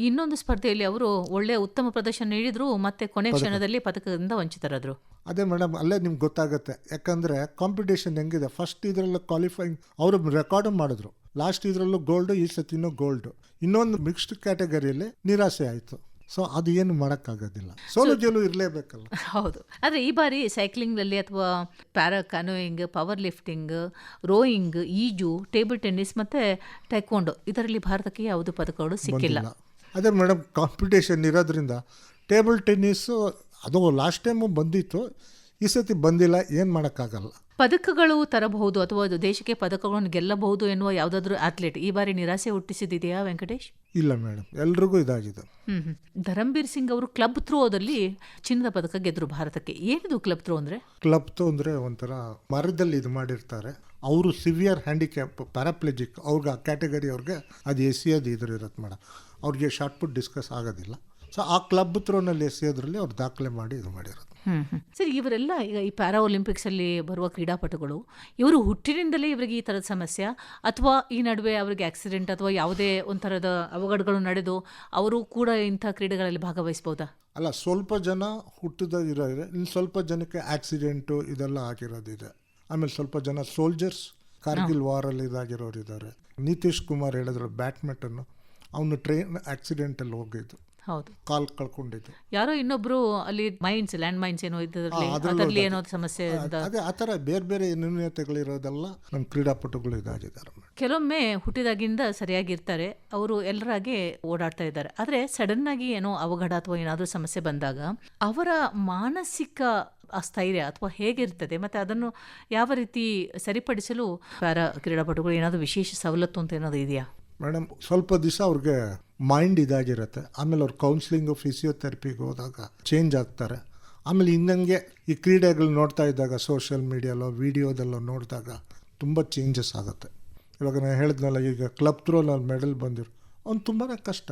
Speaker 3: ಇನ್ನೊಂದು ಸ್ಪರ್ಧೆಯಲ್ಲಿ ಅವರು ಒಳ್ಳೆಯ ಉತ್ತಮ ಪ್ರದರ್ಶನ ನೀಡಿದ್ರು ಮತ್ತೆ ಕೊನೆ ಕ್ಷಣದಲ್ಲಿ ಪದಕದಿಂದ ವಂಚಿತರಾದ್ರು.
Speaker 4: ಅದೇ ಮೇಡಮ್ ಅಲ್ಲೇ ನಿಮ್ಗೆ ಗೊತ್ತಾಗುತ್ತೆ. ಯಾಕಂದರೆ ಕಾಂಪಿಟೇಷನ್ ಹೆಂಗಿದೆ? ಫಸ್ಟ್ ಇದರಲ್ಲೂ ಕ್ವಾಲಿಫೈಯಿಂಗ್ ಅವರು ರೆಕಾರ್ಡು ಮಾಡಿದ್ರು. ಲಾಸ್ಟ್ ಇದರಲ್ಲೂ ಗೋಲ್ಡು ಈ ಸತಿನೂ ಗೋಲ್ಡು ಇನ್ನೊಂದು ಮಿಕ್ಸ್ಡ್ ಕ್ಯಾಟಗರಿಯಲ್ಲಿ ನಿರಾಸೆ ಆಯಿತು. ಸೊ ಅದು ಏನು ಮಾಡೋಕ್ಕಾಗೋದಿಲ್ಲ. ಸೋಲು ಜೋಲು ಇರಲೇಬೇಕಲ್ಲ
Speaker 3: ಹೌದು. ಆದರೆ ಈ ಬಾರಿ ಸೈಕ್ಲಿಂಗ್ನಲ್ಲಿ ಅಥವಾ para canoeing power lifting rowing ಈಜು ಟೇಬಲ್ ಟೆನ್ನಿಸ್ ಮತ್ತು ಟೈಕೊಂಡು ಇದರಲ್ಲಿ ಭಾರತಕ್ಕೆ ಯಾವುದು ಪದಕಗಳು ಸಿಕ್ಕಿಲ್ಲ.
Speaker 4: ಅದೇ ಮೇಡಮ್ ಕಾಂಪಿಟೇಷನ್ ಇರೋದ್ರಿಂದ ಟೇಬಲ್ ಟೆನ್ನಿಸ್ಸು ಅದು ಲಾಸ್ಟ್ ಟೈಮು ಬಂದಿತ್ತು. ಈ ಸತಿ ಬಂದಿಲ್ಲ ಏನು ಮಾಡೋಕ್ಕಾಗಲ್ಲ.
Speaker 3: ಪದಕಗಳು ತರಬಹುದು ಅಥವಾ ದೇಶಕ್ಕೆ ಪದಕಗಳನ್ನು ಗೆಲ್ಲಬಹುದು ಎನ್ನುವ ಯಾವುದಾದ್ರೂ ಅಥ್ಲೀಟ್ ಈ ಬಾರಿ ನಿರಾಸೆ ಹುಟ್ಟಿಸಿದೆಯಾ ವೆಂಕಟೇಶ್?
Speaker 4: ಇಲ್ಲ ಮೇಡಮ್ ಎಲ್ರಿಗೂ ಇದಾಗಿದೆ.
Speaker 3: ಧರಂಬೀರ್ ಸಿಂಗ್ ಅವರು ಕ್ಲಬ್ ಥ್ರೋದಲ್ಲಿ ಚಿನ್ನದ ಪದಕ ಗೆದ್ರು ಭಾರತಕ್ಕೆ. ಏನಿದು ಕ್ಲಬ್ ಥ್ರೋ ಅಂದ್ರೆ?
Speaker 4: ಕ್ಲಬ್ ಥ್ರೋ ಅಂದ್ರೆ ಒಂಥರ ಮರದಲ್ಲಿ ಇದು ಮಾಡಿರ್ತಾರೆ. ಅವರು ಸಿವಿಯರ್ ಹ್ಯಾಂಡಿಕ್ಯಾಪ್ ಪ್ಯಾರಾಪ್ಲೆಜಿಕ್ ಅವ್ರಿಗೆ ಆ ಕ್ಯಾಟಗರಿ ಅವ್ರಿಗೆ ಅದು ಎಸೆಯೋದು ಇದ್ರ ಇರುತ್ತೆ ಮೇಡಮ್ ಅವ್ರಿಗೆ ಶಾರ್ಟ್ ಪುಟ್ ಡಿಸ್ಕಸ್ ಆಗೋದಿಲ್ಲ. ಸೊ ಆ ಕ್ಲಬ್ ಥ್ರೋನಲ್ಲಿ ಎಸೆಯೋದ್ರಲ್ಲಿ ಅವ್ರು ದಾಖಲೆ ಮಾಡಿ ಇದು ಮಾಡಿರೋದು.
Speaker 3: ಹ್ಮ್ ಹ್ಮ್. ಸರಿ ಇವರೆಲ್ಲ ಈಗ ಈ ಪ್ಯಾರಾ ಒಲಿಂಪಿಕ್ಸ್ ಅಲ್ಲಿ ಬರುವ ಕ್ರೀಡಾಪಟುಗಳು ಇವರು ಹುಟ್ಟಿನಿಂದಲೇ ಇವರಿಗೆ ಈ ಥರದ ಸಮಸ್ಯೆ ಅಥವಾ ಈ ನಡುವೆ ಅವರಿಗೆ ಆಕ್ಸಿಡೆಂಟ್ ಅಥವಾ ಯಾವುದೇ ಒಂಥರದ ಅವಘಡಗಳು ನಡೆದು ಅವರು ಕೂಡ ಇಂಥ ಕ್ರೀಡೆಗಳಲ್ಲಿ ಭಾಗವಹಿಸಬಹುದಾ
Speaker 4: ಅಲ್ಲ ಸ್ವಲ್ಪ ಜನ ಹುಟ್ಟಿದ ಇರೋದಿದೆ ಇನ್ನು ಸ್ವಲ್ಪ ಜನಕ್ಕೆ ಆಕ್ಸಿಡೆಂಟು ಇದೆಲ್ಲ ಆಗಿರೋದಿದೆ. ಆಮೇಲೆ ಸ್ವಲ್ಪ ಜನ ಸೋಲ್ಜರ್ಸ್ ಕಾರ್ಗಿಲ್ ವಾರಲ್ಲಿ ಇದಾಗಿರೋರು ಇದ್ದಾರೆ ನಿತೀಶ್ ಕುಮಾರ್ ಹೇಳಿದ್ರು ಬ್ಯಾಟ್ಮಿಂಟನ್ನು ಅವನು ಟ್ರೈನ್ ಆಕ್ಸಿಡೆಂಟಲ್ಲಿ ಹೋಗಿದ್ದು.
Speaker 3: ಹೌದು.
Speaker 4: ಕಾಲ್ ಕಳ್ಕೊಂಡಿದ್ದು.
Speaker 3: ಯಾರೋ ಇನ್ನೊಬ್ರು ಅಲ್ಲಿ ಮೈನ್ಸ್ ಲ್ಯಾಂಡ್ ಮೈನ್ಸ್ ಏನೋ
Speaker 4: ಅದ್ರಲ್ಲೂ.
Speaker 3: ಏನೋ ಸಮಸ್ಯೆ
Speaker 4: ಅದೇ ಆ ಥರ ಬೇರೆ ಬೇರೆ ನ್ಯೂನ್ಯತೆಗಳಿರೋದೆಲ್ಲ ನಮ್ಮ ಕ್ರೀಡಾಪಟುಗಳು ಇದಾಗಿದ್ದಾರೆ.
Speaker 3: ಕೆಲವೊಮ್ಮೆ ಹುಟ್ಟಿದಾಗಿಂದ ಸರಿಯಾಗಿರ್ತಾರೆ ಅವರು ಎಲ್ಲರಾಗೆ ಓಡಾಡ್ತಾ ಇದ್ದಾರೆ. ಆದರೆ ಸಡನ್ ಆಗಿ ಏನೋ ಅವಘಡ ಅಥವಾ ಏನಾದರೂ ಸಮಸ್ಯೆ ಬಂದಾಗ ಅವರ ಮಾನಸಿಕ ಅಸ್ಥೈರ್ಯ ಸ್ಥೈರ್ಯ ಅಥವಾ ಹೇಗಿರ್ತದೆ ಮತ್ತು ಅದನ್ನು ಯಾವ ರೀತಿ ಸರಿಪಡಿಸಲು ಪ್ಯಾರಾ ಕ್ರೀಡಾಪಟುಗಳು ಏನಾದರೂ ವಿಶೇಷ ಸವಲತ್ತು ಅಂತ ಏನಾದರೂ ಇದೆಯಾ?
Speaker 4: ಮೇಡಮ್, ಸ್ವಲ್ಪ ದಿವಸ ಅವ್ರಿಗೆ ಮೈಂಡ್ ಇದಾಗಿರುತ್ತೆ. ಆಮೇಲೆ ಅವ್ರು ಕೌನ್ಸಿಲಿಂಗು ಫಿಸಿಯೋಥೆರಪಿಗೆ ಹೋದಾಗ ಚೇಂಜ್ ಆಗ್ತಾರೆ. ಆಮೇಲೆ ಇನ್ನಂಗೆ ಈ ಕ್ರೀಡೆಗಳು ನೋಡ್ತಾ ಇದ್ದಾಗ ಸೋಷಿಯಲ್ ಮೀಡಿಯಲ್ಲೋ ವಿಡಿಯೋದಲ್ಲೋ ನೋಡಿದಾಗ ತುಂಬ ಚೇಂಜಸ್ ಆಗುತ್ತೆ. ಇವಾಗ ನಾನು ಹೇಳಿದ್ನಲ್ಲ, ಈಗ ಕ್ಲಬ್ ಥ್ರೋನಲ್ಲಿ ಮೆಡಲ್ ಬಂದಿರು, ಅವ್ನು ತುಂಬಾ ಕಷ್ಟ.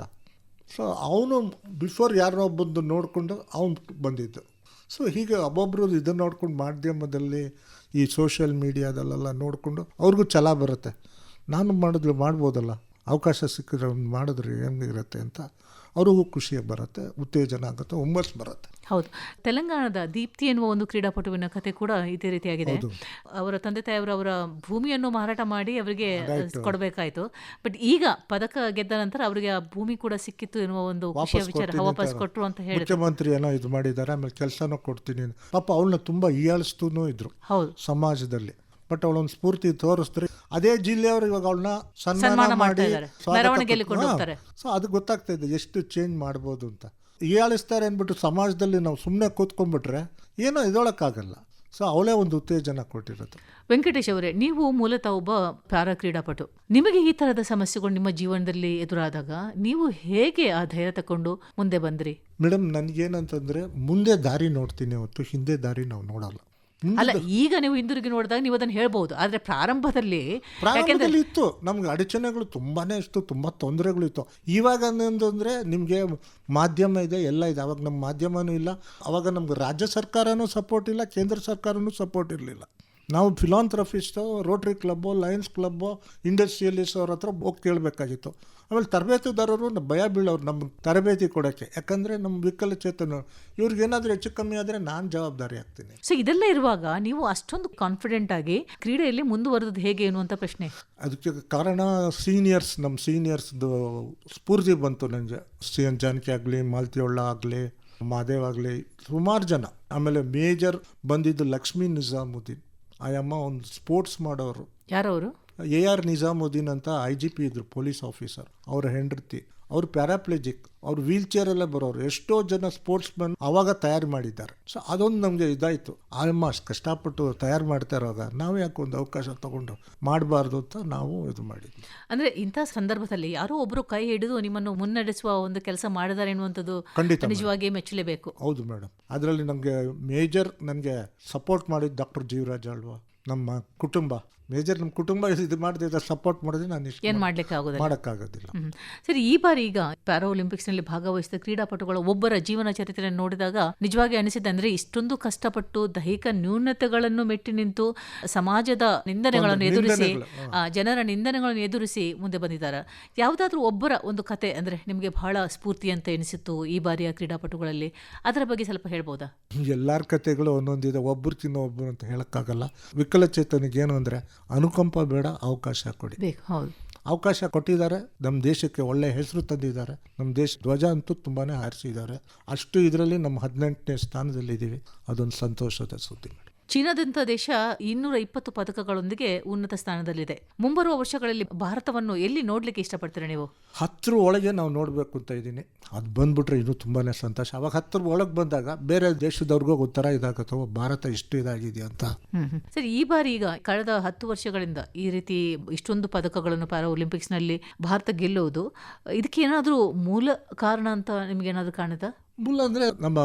Speaker 4: ಸೊ ಅವನು ಬಿಫೋರ್ ಯಾರೋ ಬಂದು ನೋಡಿಕೊಂಡು ಅವನು ಬಂದಿದ್ದು. ಸೊ ಹೀಗೆ ಒಬ್ಬೊಬ್ಬರು ಇದನ್ನು ನೋಡ್ಕೊಂಡು ಮಾಧ್ಯಮದಲ್ಲಿ ಈ ಸೋಷಿಯಲ್ ಮೀಡಿಯಾದಲ್ಲೆಲ್ಲ ನೋಡಿಕೊಂಡು ಅವ್ರಿಗೂ ಛಲ ಬರುತ್ತೆ. ನಾನು ಮಾಡಿದ್ರೆ ಮಾಡ್ಬೋದಲ್ಲ? ಅವಕಾಶ ಸಿಕ್ಕಿದ್ರೆ ಅವ್ನು ಮಾಡಿದ್ರೆ ಹೆಂಗಿರುತ್ತೆ ಅಂತ ಅವ್ರಿಗೂ ಖುಷಿ ಬರುತ್ತೆ ಉತ್ತೇಜನ ಆಗುತ್ತೆ ಹುಮ್ಮಸ್ ಬರುತ್ತೆ.
Speaker 3: ಹೌದು. ತೆಲಂಗಾಣದ ದೀಪ್ತಿ ಎನ್ನುವ ಒಂದು ಕ್ರೀಡಾಪಟುವಿನ ಕತೆ ಕೂಡ ಇದೇ ರೀತಿಯಾಗಿದೆ. ಅವರ ತಂದೆ ತಾಯಿಯವರು ಅವರ ಭೂಮಿಯನ್ನು ಮಾರಾಟ ಮಾಡಿ ಅವರಿಗೆ ಕೊಡಬೇಕಾಯ್ತು. ಬಟ್ ಈಗ ಪದಕ ಗೆದ್ದ ನಂತರ ಅವರಿಗೆ ಆ ಭೂಮಿ ಕೂಡ ಸಿಕ್ಕಿತ್ತು ಎನ್ನುವ ಒಂದು
Speaker 4: ವಿಷಯ
Speaker 3: ವಿಚಾರ ವಾಪಸ್
Speaker 4: ಅಂತ
Speaker 3: ಕೊಟ್ಟರು ಅಂತ ಹೇಳಿ
Speaker 4: ಮುಖ್ಯಮಂತ್ರಿ ಏನೋ ಇದು ಮಾಡಿದ್ದಾರೆ ಆಮೇಲೆ ಕೆಲಸನೂ ಕೊಡ್ತೀನಿ. ಪಾಪ ಅವಳನ್ನ ತುಂಬಾ ಹೀಯಾಳಿಸ್ತೂ ಇದ್ರು
Speaker 3: ಹೌದು.
Speaker 4: ಸಮಾಜದಲ್ಲಿ. ಬಟ್ ಅವಳೊಂದು ಸ್ಫೂರ್ತಿ ತೋರಿಸಿದ್ರೆ ಅದೇ ಜಿಲ್ಲೆಯವರು ಇವಾಗ ಅವಳನ್ನ
Speaker 3: ಸನ್ಮಾನ
Speaker 4: ಮಾಡಿ. ಸೊ ಅದು ಗೊತ್ತಾಗ್ತಾ ಇದೆ ಎಷ್ಟು ಚೇಂಜ್ ಮಾಡ್ಬೋದು ಅಂತ. ಹೀಯಾಳಿಸ್ತಾರೆ ಅಂದ್ಬಿಟ್ಟು ಸಮಾಜದಲ್ಲಿ ನಾವು ಸುಮ್ಮನೆ ಕೂತ್ಕೊಂಡ್ಬಿಟ್ರೆ ಏನೋ ಇದೊಳಕ್ಕಾಗಲ್ಲ ಸೊ ಅವಳೇ ಒಂದು ಉತ್ತೇಜನ ಕೊಟ್ಟಿರೋದು.
Speaker 3: ವೆಂಕಟೇಶ್ ಅವರೇ ನೀವು ಮೂಲತಃ ಒಬ್ಬ ಪ್ಯಾರಾ ಕ್ರೀಡಾಪಟು ನಿಮಗೆ ಈ ತರದ ಸಮಸ್ಯೆಗಳು ನಿಮ್ಮ ಜೀವನದಲ್ಲಿ ಎದುರಾದಾಗ ನೀವು ಹೇಗೆ ಆ ಧೈರ್ಯ ತಕೊಂಡು ಮುಂದೆ ಬಂದ್ರಿ?
Speaker 4: ಮೇಡಮ್ ನನಗೇನಂತಂದ್ರೆ ಮುಂದೆ ದಾರಿ ನೋಡ್ತೀನಿ ಹೊತ್ತು ಹಿಂದೆ ದಾರಿ ನಾವು ನೋಡಲ್ಲ.
Speaker 3: ಅಲ್ಲ ಈಗ ನೀವು ಹಿಂದಿರುಗಿ ನೋಡಿದಾಗ ನೀವು ಅದನ್ನು ಹೇಳ್ಬಹುದು. ಆದ್ರೆ ಪ್ರಾರಂಭದಲ್ಲಿ
Speaker 4: ಪ್ರಾರಂಭದಲ್ಲಿ ಇತ್ತು. ನಮ್ಗೆ ಅಡಚಣೆಗಳು ತುಂಬಾನೇ ಇಷ್ಟು ತುಂಬ ತೊಂದರೆಗಳು ಇತ್ತು ಇವಾಗ ಅಂದರೆ ನಿಮಗೆ ಮಾಧ್ಯಮ ಇದೆ ಎಲ್ಲ ಇದೆ. ಅವಾಗ ನಮ್ಮ ಮಾಧ್ಯಮನೂ ಇಲ್ಲ. ಅವಾಗ ನಮ್ಗೆ ರಾಜ್ಯ ಸರ್ಕಾರನೂ ಸಪೋರ್ಟ್ ಇಲ್ಲ ಕೇಂದ್ರ ಸರ್ಕಾರನೂ ಸಪೋರ್ಟ್ ಇರಲಿಲ್ಲ. ನಾವು philanthropist Rotary club Lions club industrialist ಅವ್ರ ಹತ್ರ ಹೋಗಿ ಕೇಳಬೇಕಾಗಿತ್ತು. ಆಮೇಲೆ ತರಬೇತಿದಾರರು ಭಯ ಬೀಳೋರು ನಮ್ಗೆ ತರಬೇತಿ ಕೊಡೋಕ್ಕೆ. ಯಾಕಂದರೆ ನಮ್ಮ ವಿಕಲಚೇತನ ಇವ್ರಿಗೇನಾದರೂ ಹೆಚ್ಚು ಕಮ್ಮಿ ಆದರೆ ನಾನು ಜವಾಬ್ದಾರಿ ಆಗ್ತೀನಿ.
Speaker 3: ಸೊ ಇದೆಲ್ಲ ಇರುವಾಗ ನೀವು ಅಷ್ಟೊಂದು ಕಾನ್ಫಿಡೆಂಟ್ ಆಗಿ ಕ್ರೀಡೆಯಲ್ಲಿ ಮುಂದುವರೆದು ಹೇಗೆ ಅನ್ನುವಂಥ ಪ್ರಶ್ನೆ.
Speaker 4: ಅದಕ್ಕೆ ಕಾರಣ ಸೀನಿಯರ್ಸ್ ನಮ್ಮ ಸೀನಿಯರ್ಸ್ದು ಸ್ಫೂರ್ತಿ ಬಂತು ನನಗೆ ಸಿ ಎನ್ ಜಾನಕಿ ಆಗಲಿ ಮಾಲ್ತಿಯೊಳ್ಳ ಆಗಲಿ ಮಾದೇವ್ ಆಗಲಿ ಸುಮಾರು ಜನ. ಆಮೇಲೆ ಮೇಜರ್ ಬಂದಿದ್ದು ಲಕ್ಷ್ಮೀ ನಿಜಾಮುದ್ದೀನ್. ಆಯಮ್ಮ ಒಂದು ಸ್ಪೋರ್ಟ್ಸ್ ಮಾಡೋರು.
Speaker 3: ಯಾರವರು?
Speaker 4: ಎ ಆರ್ ನಿಜಾಮುದ್ದೀನ್ ಅಂತ ಐ ಜಿ ಪಿ ಇದ್ರು ಪೊಲೀಸ್ ಆಫೀಸರ್ ಅವರ ಹೆಂಡತಿ ಅವ್ರು ಪ್ಯಾರಾಪ್ಲೆಜಿಕ್ ಅವ್ರು ವೀಲ್ ಚೇರಲ್ಲೇ ಬರೋರು. ಎಷ್ಟೋ ಜನ ಸ್ಪೋರ್ಟ್ಸ್ ಮ್ಯಾನ್ ಅವಾಗ ತಯಾರು ಮಾಡಿದ್ದಾರೆ. ಸೊ ಅದೊಂದು ನಮಗೆ ಇದಾಯಿತು. ಆಲ್ಮೋಸ್ಟ್ ಕಷ್ಟಪಟ್ಟು ತಯಾರು ಮಾಡ್ತಾ ಇರೋವಾಗ ನಾವು ಯಾಕೆ ಒಂದು ಅವಕಾಶ ತಗೊಂಡು ಮಾಡಬಾರ್ದು ಅಂತ ನಾವು ಇದು ಮಾಡಿದ್ವಿ.
Speaker 3: ಅಂದ್ರೆ ಇಂಥ ಸಂದರ್ಭದಲ್ಲಿ ಯಾರೋ ಒಬ್ಬರು ಕೈ ಹಿಡಿದು ನಿಮ್ಮನ್ನು ಮುನ್ನಡೆಸುವ ಒಂದು ಕೆಲಸ ಮಾಡಿದ್ದಾರೆ ಎನ್ನುವಂಥದ್ದು
Speaker 4: ಖಂಡಿತ.
Speaker 3: ನಿಜವಾಗಿ ಮೆಚ್ಚಲೇಬೇಕು.
Speaker 4: ಹೌದು ಮೇಡಮ್. ಅದರಲ್ಲಿ ನಮಗೆ ಮೇಜರ್ ನನಗೆ ಸಪೋರ್ಟ್ ಮಾಡಿದ್ದು ಡಾಕ್ಟರ್ ಜೀವರಾಜ್ ಅಲ್ವಾ. ನಮ್ಮ ಕುಟುಂಬ. ಮೇಜರ್ ನಮ್ಮ ಕುಟುಂಬ ಇದು ಮಾಡಿದ್ರೆ ಸಪೋರ್ಟ್ ಮಾಡಿದ್ರೆ ನಾನು ಇಷ್ಟು
Speaker 3: ಏನು ಮಾಡ್ಲಿಕ್ಕೆ ಆಗೋದಿಲ್ಲ
Speaker 4: ಮಾಡೋಕ್ಕಾಗೋದಿಲ್ಲ.
Speaker 3: ಸರಿ ಈ ಬಾರಿ ಈಗ ಪ್ಯಾರಾ ಒಲಿಂಪಿಕ್ಸ್ನಲ್ಲಿ ಭಾಗವಹಿಸಿದ ಕ್ರೀಡಾಪಟುಗಳ ಒಬ್ಬರ ಜೀವನ ಚರಿತ್ರೆಯನ್ನು ನೋಡಿದಾಗ ನಿಜವಾಗಿ ಅನಿಸಿದೆ ಅಂದ್ರೆ ಇಷ್ಟೊಂದು ಕಷ್ಟಪಟ್ಟು ದೈಹಿಕ ನ್ಯೂನತೆಗಳನ್ನು ಮೆಟ್ಟಿ ನಿಂತು ಸಮಾಜದ ನಿಂದನೆಗಳನ್ನು ಎದುರಿಸಿ ಜನರ ನಿಂದನೆಗಳನ್ನು ಎದುರಿಸಿ ಮುಂದೆ ಬಂದಿದ್ದಾರೆ. ಯಾವುದಾದ್ರೂ ಒಬ್ಬರ ಒಂದು ಕತೆ ಅಂದ್ರೆ ನಿಮಗೆ ಬಹಳ ಸ್ಫೂರ್ತಿ ಅಂತ ಎನಿಸಿತ್ತು ಈ ಬಾರಿಯ ಕ್ರೀಡಾಪಟುಗಳಲ್ಲಿ? ಅದರ ಬಗ್ಗೆ ಸ್ವಲ್ಪ ಹೇಳ್ಬೋದಾ?
Speaker 4: ಎಲ್ಲರ ಕತೆಗಳು ಒಂದೊಂದಿದೆ ಒಬ್ಬರು ತಿನ್ನೋ ಒಬ್ಬರು ಅಂತ ಹೇಳೋಕ್ಕಾಗಲ್ಲ. ವಿಕಲಚೇತನಿಗೆ ಏನು ಅಂದರೆ ಅನುಕಂಪ ಬೇಡ ಅವಕಾಶ ಕೊಡಿ. ಅವಕಾಶ ಕೊಟ್ಟಿದ್ದಾರೆ ನಮ್ಮ ದೇಶಕ್ಕೆ ಒಳ್ಳೆ ಹೆಸರು ತಂದಿದ್ದಾರೆ. ನಮ್ಮ ದೇಶ ಧ್ವಜ ಅಂತೂ ತುಂಬಾ ಹಾರಿಸಿದ್ದಾರೆ. ಅಷ್ಟು ಇದರಲ್ಲಿ ನಮ್ಮ ಹದಿನೆಂಟನೇ ಸ್ಥಾನದಲ್ಲಿದ್ದೀವಿ. ಅದೊಂದು ಸಂತೋಷದ ಸುದ್ದಿ. ಮೇಡಮ್
Speaker 3: ಚೀನಾದಂಥ ದೇಶ ಇನ್ನೂರ ಇಪ್ಪತ್ತು ಪದಕಗಳೊಂದಿಗೆ ಉನ್ನತ ಸ್ಥಾನದಲ್ಲಿದೆ. ಮುಂಬರುವ ವರ್ಷಗಳಲ್ಲಿ ಭಾರತವನ್ನು ಎಲ್ಲಿ ನೋಡ್ಲಿಕ್ಕೆ ಇಷ್ಟಪಡ್ತೀರಾ ನೀವು?
Speaker 4: ಹತ್ತರ ಒಳಗೆ ನಾವು ನೋಡಬೇಕು ಅಂತ ಇದ್ದೀನಿ. ಅದು ಬಂದ್ಬಿಟ್ರೆ ಇನ್ನೂ ತುಂಬಾನೇ ಸಂತೋಷ. ಅವಾಗ ಹತ್ತರ ಒಳಗೆ ಬಂದಾಗ ಬೇರೆ ದೇಶದವ್ರಿಗೂ ಒಂಥರ ಇದಾಗತ್ತೋ ಭಾರತ ಇಷ್ಟು ಇದಾಗಿದೆ ಅಂತ.
Speaker 3: ಸರಿ ಈ ಬಾರಿ ಈಗ ಕಳೆದ ಹತ್ತು ವರ್ಷಗಳಿಂದ ಈ ರೀತಿ ಇಷ್ಟೊಂದು ಪದಕಗಳನ್ನು ಪ್ಯಾರಾ ಒಲಿಂಪಿಕ್ಸ್ನಲ್ಲಿ ಭಾರತ ಗೆಲ್ಲುವುದು. ಇದಕ್ಕೆ ಏನಾದರೂ ಮೂಲ ಕಾರಣ ಅಂತ ನಿಮ್ಗೆ ಏನಾದರೂ ಕಾಣುತ್ತಾ
Speaker 4: ಮೂಲ ಅಂದರೆ ನಮ್ಮ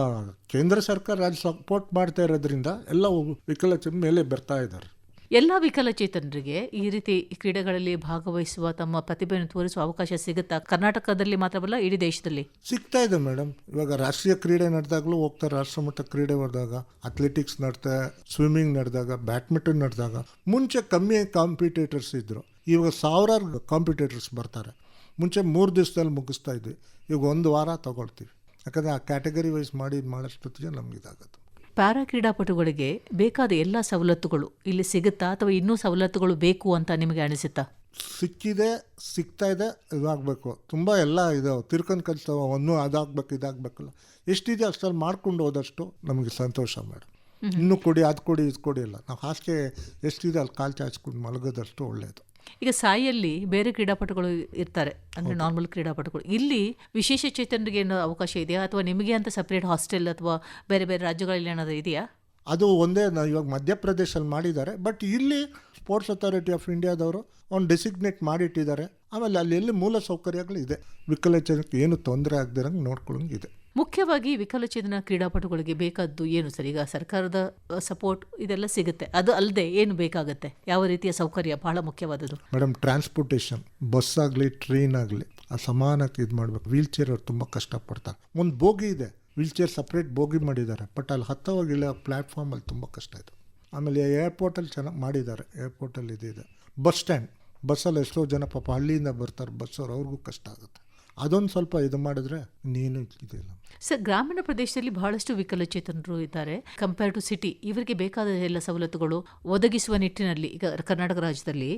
Speaker 4: ಕೇಂದ್ರ ಸರ್ಕಾರ ರಾಜ್ಯ ಸಪೋರ್ಟ್ ಮಾಡ್ತಾ ಇರೋದ್ರಿಂದ ಎಲ್ಲ ವಿಕಲಚೇತನ ಮೇಲೆ ಬರ್ತಾ ಇದ್ದಾರೆ.
Speaker 3: ಎಲ್ಲ ವಿಕಲಚೇತನರಿಗೆ ಈ ರೀತಿ ಕ್ರೀಡೆಗಳಲ್ಲಿ ಭಾಗವಹಿಸುವ ತಮ್ಮ ಪ್ರತಿಭೆಯನ್ನು ತೋರಿಸುವ ಅವಕಾಶ ಸಿಗುತ್ತಾ? ಕರ್ನಾಟಕದಲ್ಲಿ ಮಾತ್ರವಲ್ಲ ಇಡೀ ದೇಶದಲ್ಲಿ?
Speaker 4: ಸಿಗ್ತಾ ಇದೆ ಮೇಡಮ್ ಇವಾಗ ರಾಷ್ಟ್ರೀಯ ಕ್ರೀಡೆ ನಡೆದಾಗಲೂ ಹೋಗ್ತಾರೆ ರಾಷ್ಟ್ರಮಟ್ಟ ಕ್ರೀಡೆ ನಡೆದಾಗ ಅಥ್ಲೆಟಿಕ್ಸ್ ನಡ್ತಾ ಸ್ವಿಮ್ಮಿಂಗ್ ನಡೆದಾಗ ಬ್ಯಾಡ್ಮಿಂಟನ್ ನಡೆದಾಗ ಮುಂಚೆ ಕಮ್ಮಿ ಕಾಂಪಿಟೇಟರ್ಸ್ ಇದ್ದರು ಇವಾಗ ಸಾವಿರಾರು ಕಾಂಪಿಟೇಟರ್ಸ್ ಬರ್ತಾರೆ. ಮುಂಚೆ ಮೂರು ದಿವಸದಲ್ಲಿ ಮುಗಿಸ್ತಾ ಇದ್ವಿ. ಈಗ ಒಂದು ವಾರ ತಗೊಳ್ತೀವಿ. ಯಾಕಂದರೆ ಆ ಕ್ಯಾಟಗರಿ ವೈಸ್ ಮಾಡಿ ಮಾಡೋಷ್ಟೊತ್ತಿಗೆ ನಮ್ಗೆ ಇದಾಗುತ್ತೆ.
Speaker 3: ಪ್ಯಾರಾ ಕ್ರೀಡಾಪಟುಗಳಿಗೆ ಬೇಕಾದ ಎಲ್ಲ ಸವಲತ್ತುಗಳು ಇಲ್ಲಿ ಸಿಗುತ್ತಾ ಅಥವಾ ಇನ್ನೂ ಸವಲತ್ತುಗಳು ಬೇಕು ಅಂತ ನಿಮಗೆ ಅನಿಸುತ್ತಾ?
Speaker 4: ಸಿಕ್ಕಿದೆ ಸಿಗ್ತಾ ಇದೆ ಇದಾಗಬೇಕು. ತುಂಬ ಎಲ್ಲ ಇದು ತಿರ್ಕೊಂಡು ಕಲಿಸ್ತಾವ ಒಂದು ಅದಾಗಬೇಕು ಇದಾಗಬೇಕಲ್ಲ. ಎಷ್ಟಿದೆ ಅಷ್ಟಲ್ಲಿ ಮಾಡ್ಕೊಂಡು ಹೋದಷ್ಟು ನಮಗೆ ಸಂತೋಷ ಮೇಡಮ್. ಇನ್ನೂ ಕೊಡಿ ಅದು ಕೊಡಿ ಇದು ಕೊಡಿ ಇಲ್ಲ ನಾವು ಹಾಸಿಗೆ ಎಷ್ಟಿದೆ ಅಲ್ಲಿ ಕಾಲು ಚಾಚ್ಕೊಂಡು ಮಲಗೋದಷ್ಟು ಒಳ್ಳೆಯದು
Speaker 3: ಈಗ ಸಾಯಿಯಲ್ಲಿ ಬೇರೆ ಕ್ರೀಡಾಪಟುಗಳು ಇರ್ತಾರೆ ಅಂದ್ರೆ ನಾರ್ಮಲ್ ಕ್ರೀಡಾಪಟುಗಳು. ಇಲ್ಲಿ ವಿಶೇಷ ಚೇತನರಿಗೆ ಏನೋ ಅವಕಾಶ ಇದೆಯಾ? ಅಥವಾ ನಿಮಗೆ ಅಂತ ಸಪ್ರೇಟ್ ಹಾಸ್ಟೆಲ್ ಅಥವಾ ಬೇರೆ ಬೇರೆ ರಾಜ್ಯಗಳಲ್ಲಿ ಏನಾದರೂ ಇದೆಯಾ?
Speaker 4: ಅದು ಒಂದೇ ನಾವು ಇವಾಗ ಮಧ್ಯಪ್ರದೇಶಲ್ಲಿ ಮಾಡಿದ್ದಾರೆ ಬಟ್ ಇಲ್ಲಿ ಸ್ಪೋರ್ಟ್ಸ್ ಅಥಾರಿಟಿ ಆಫ್ ಇಂಡಿಯಾದವರು ಒಂದು ಡೆಸಿಗ್ನೇಟ್ ಮಾಡಿಟ್ಟಿದ್ದಾರೆ. ಆಮೇಲೆ ಅಲ್ಲಿ ಎಲ್ಲಿ ಮೂಲ ಸೌಕರ್ಯಗಳು ಇದೆ? ವಿಕಲಚೇತನಕ್ಕೆ ಏನು ತೊಂದರೆ ಆಗದಿರಂಗೆ ನೋಡ್ಕೊಳ್ಳೋಂಗಿದೆ.
Speaker 3: ಮುಖ್ಯವಾಗಿ ವಿಕಲಚೇತನ ಕ್ರೀಡಾಪಟುಗಳಿಗೆ ಬೇಕಾದ್ದು ಏನು ಸರ್? ಈಗ ಸರ್ಕಾರದ ಸಪೋರ್ಟ್ ಇದೆಲ್ಲ ಸಿಗುತ್ತೆ. ಅದು ಅಲ್ಲದೆ ಏನು ಬೇಕಾಗುತ್ತೆ? ಯಾವ ರೀತಿಯ ಸೌಕರ್ಯ ಬಹಳ ಮುಖ್ಯವಾದದ್ದು?
Speaker 4: ಮೇಡಮ್ ಟ್ರಾನ್ಸ್ಪೋರ್ಟೇಷನ್ ಬಸ್ ಆಗಲಿ ಟ್ರೈನ್ ಆಗಲಿ, ಆ ಸಮಾನಕ್ಕೆ ಇದು ಮಾಡಬೇಕು. ವೀಲ್ ಚೇರ್ ಅವ್ರು ತುಂಬ ಕಷ್ಟಪಡ್ತಾರೆ. ಒಂದು ಬೋಗಿ ಇದೆ. ವೀಲ್ ಚೇರ್ ಸಪ್ರೇಟ್ ಬೋಗಿ ಮಾಡಿದ್ದಾರೆ. ಬಟ್ ಅಲ್ಲಿ ಹತ್ತವಾಗಿಲ್ಲ ಪ್ಲ್ಯಾಟ್ಫಾರ್ಮಲ್ಲಿ ತುಂಬ ಕಷ್ಟ ಇದೆ. ಆಮೇಲೆ ಏರ್ಪೋರ್ಟಲ್ಲಿ ಚೆನ್ನಾಗಿ ಮಾಡಿದ್ದಾರೆ. ಏರ್ಪೋರ್ಟಲ್ಲಿ ಇದಿದೆ. ಬಸ್ ಸ್ಟ್ಯಾಂಡ್ ಬಸ್ಸಲ್ಲಿ ಎಷ್ಟೋ ಜನ ಪಾಪ ಹಳ್ಳಿಯಿಂದ ಬರ್ತಾರೆ. ಬಸ್ಸವ್ರು ಅವ್ರಿಗೂ ಕಷ್ಟ ಆಗುತ್ತೆ. ಅದೊಂದು ಸ್ವಲ್ಪ ಇದು ಮಾಡಿದ್ರೆ ನೀನು ಇದಿಲ್ಲ.
Speaker 3: ಸರ್ ಗ್ರಾಮೀಣ ಪ್ರದೇಶದಲ್ಲಿ ಬಹಳಷ್ಟು ವಿಕಲಚೇತನರು ಇದ್ದಾರೆ. ಕಂಪೇರ್ ಟು ಸಿಟಿ ಇವರಿಗೆ ಬೇಕಾದ ಎಲ್ಲ ಸವಲತ್ತುಗಳು ಒದಗಿಸುವ ನಿಟ್ಟಿನಲ್ಲಿ ಈಗ ಕರ್ನಾಟಕ ರಾಜ್ಯದಲ್ಲಿ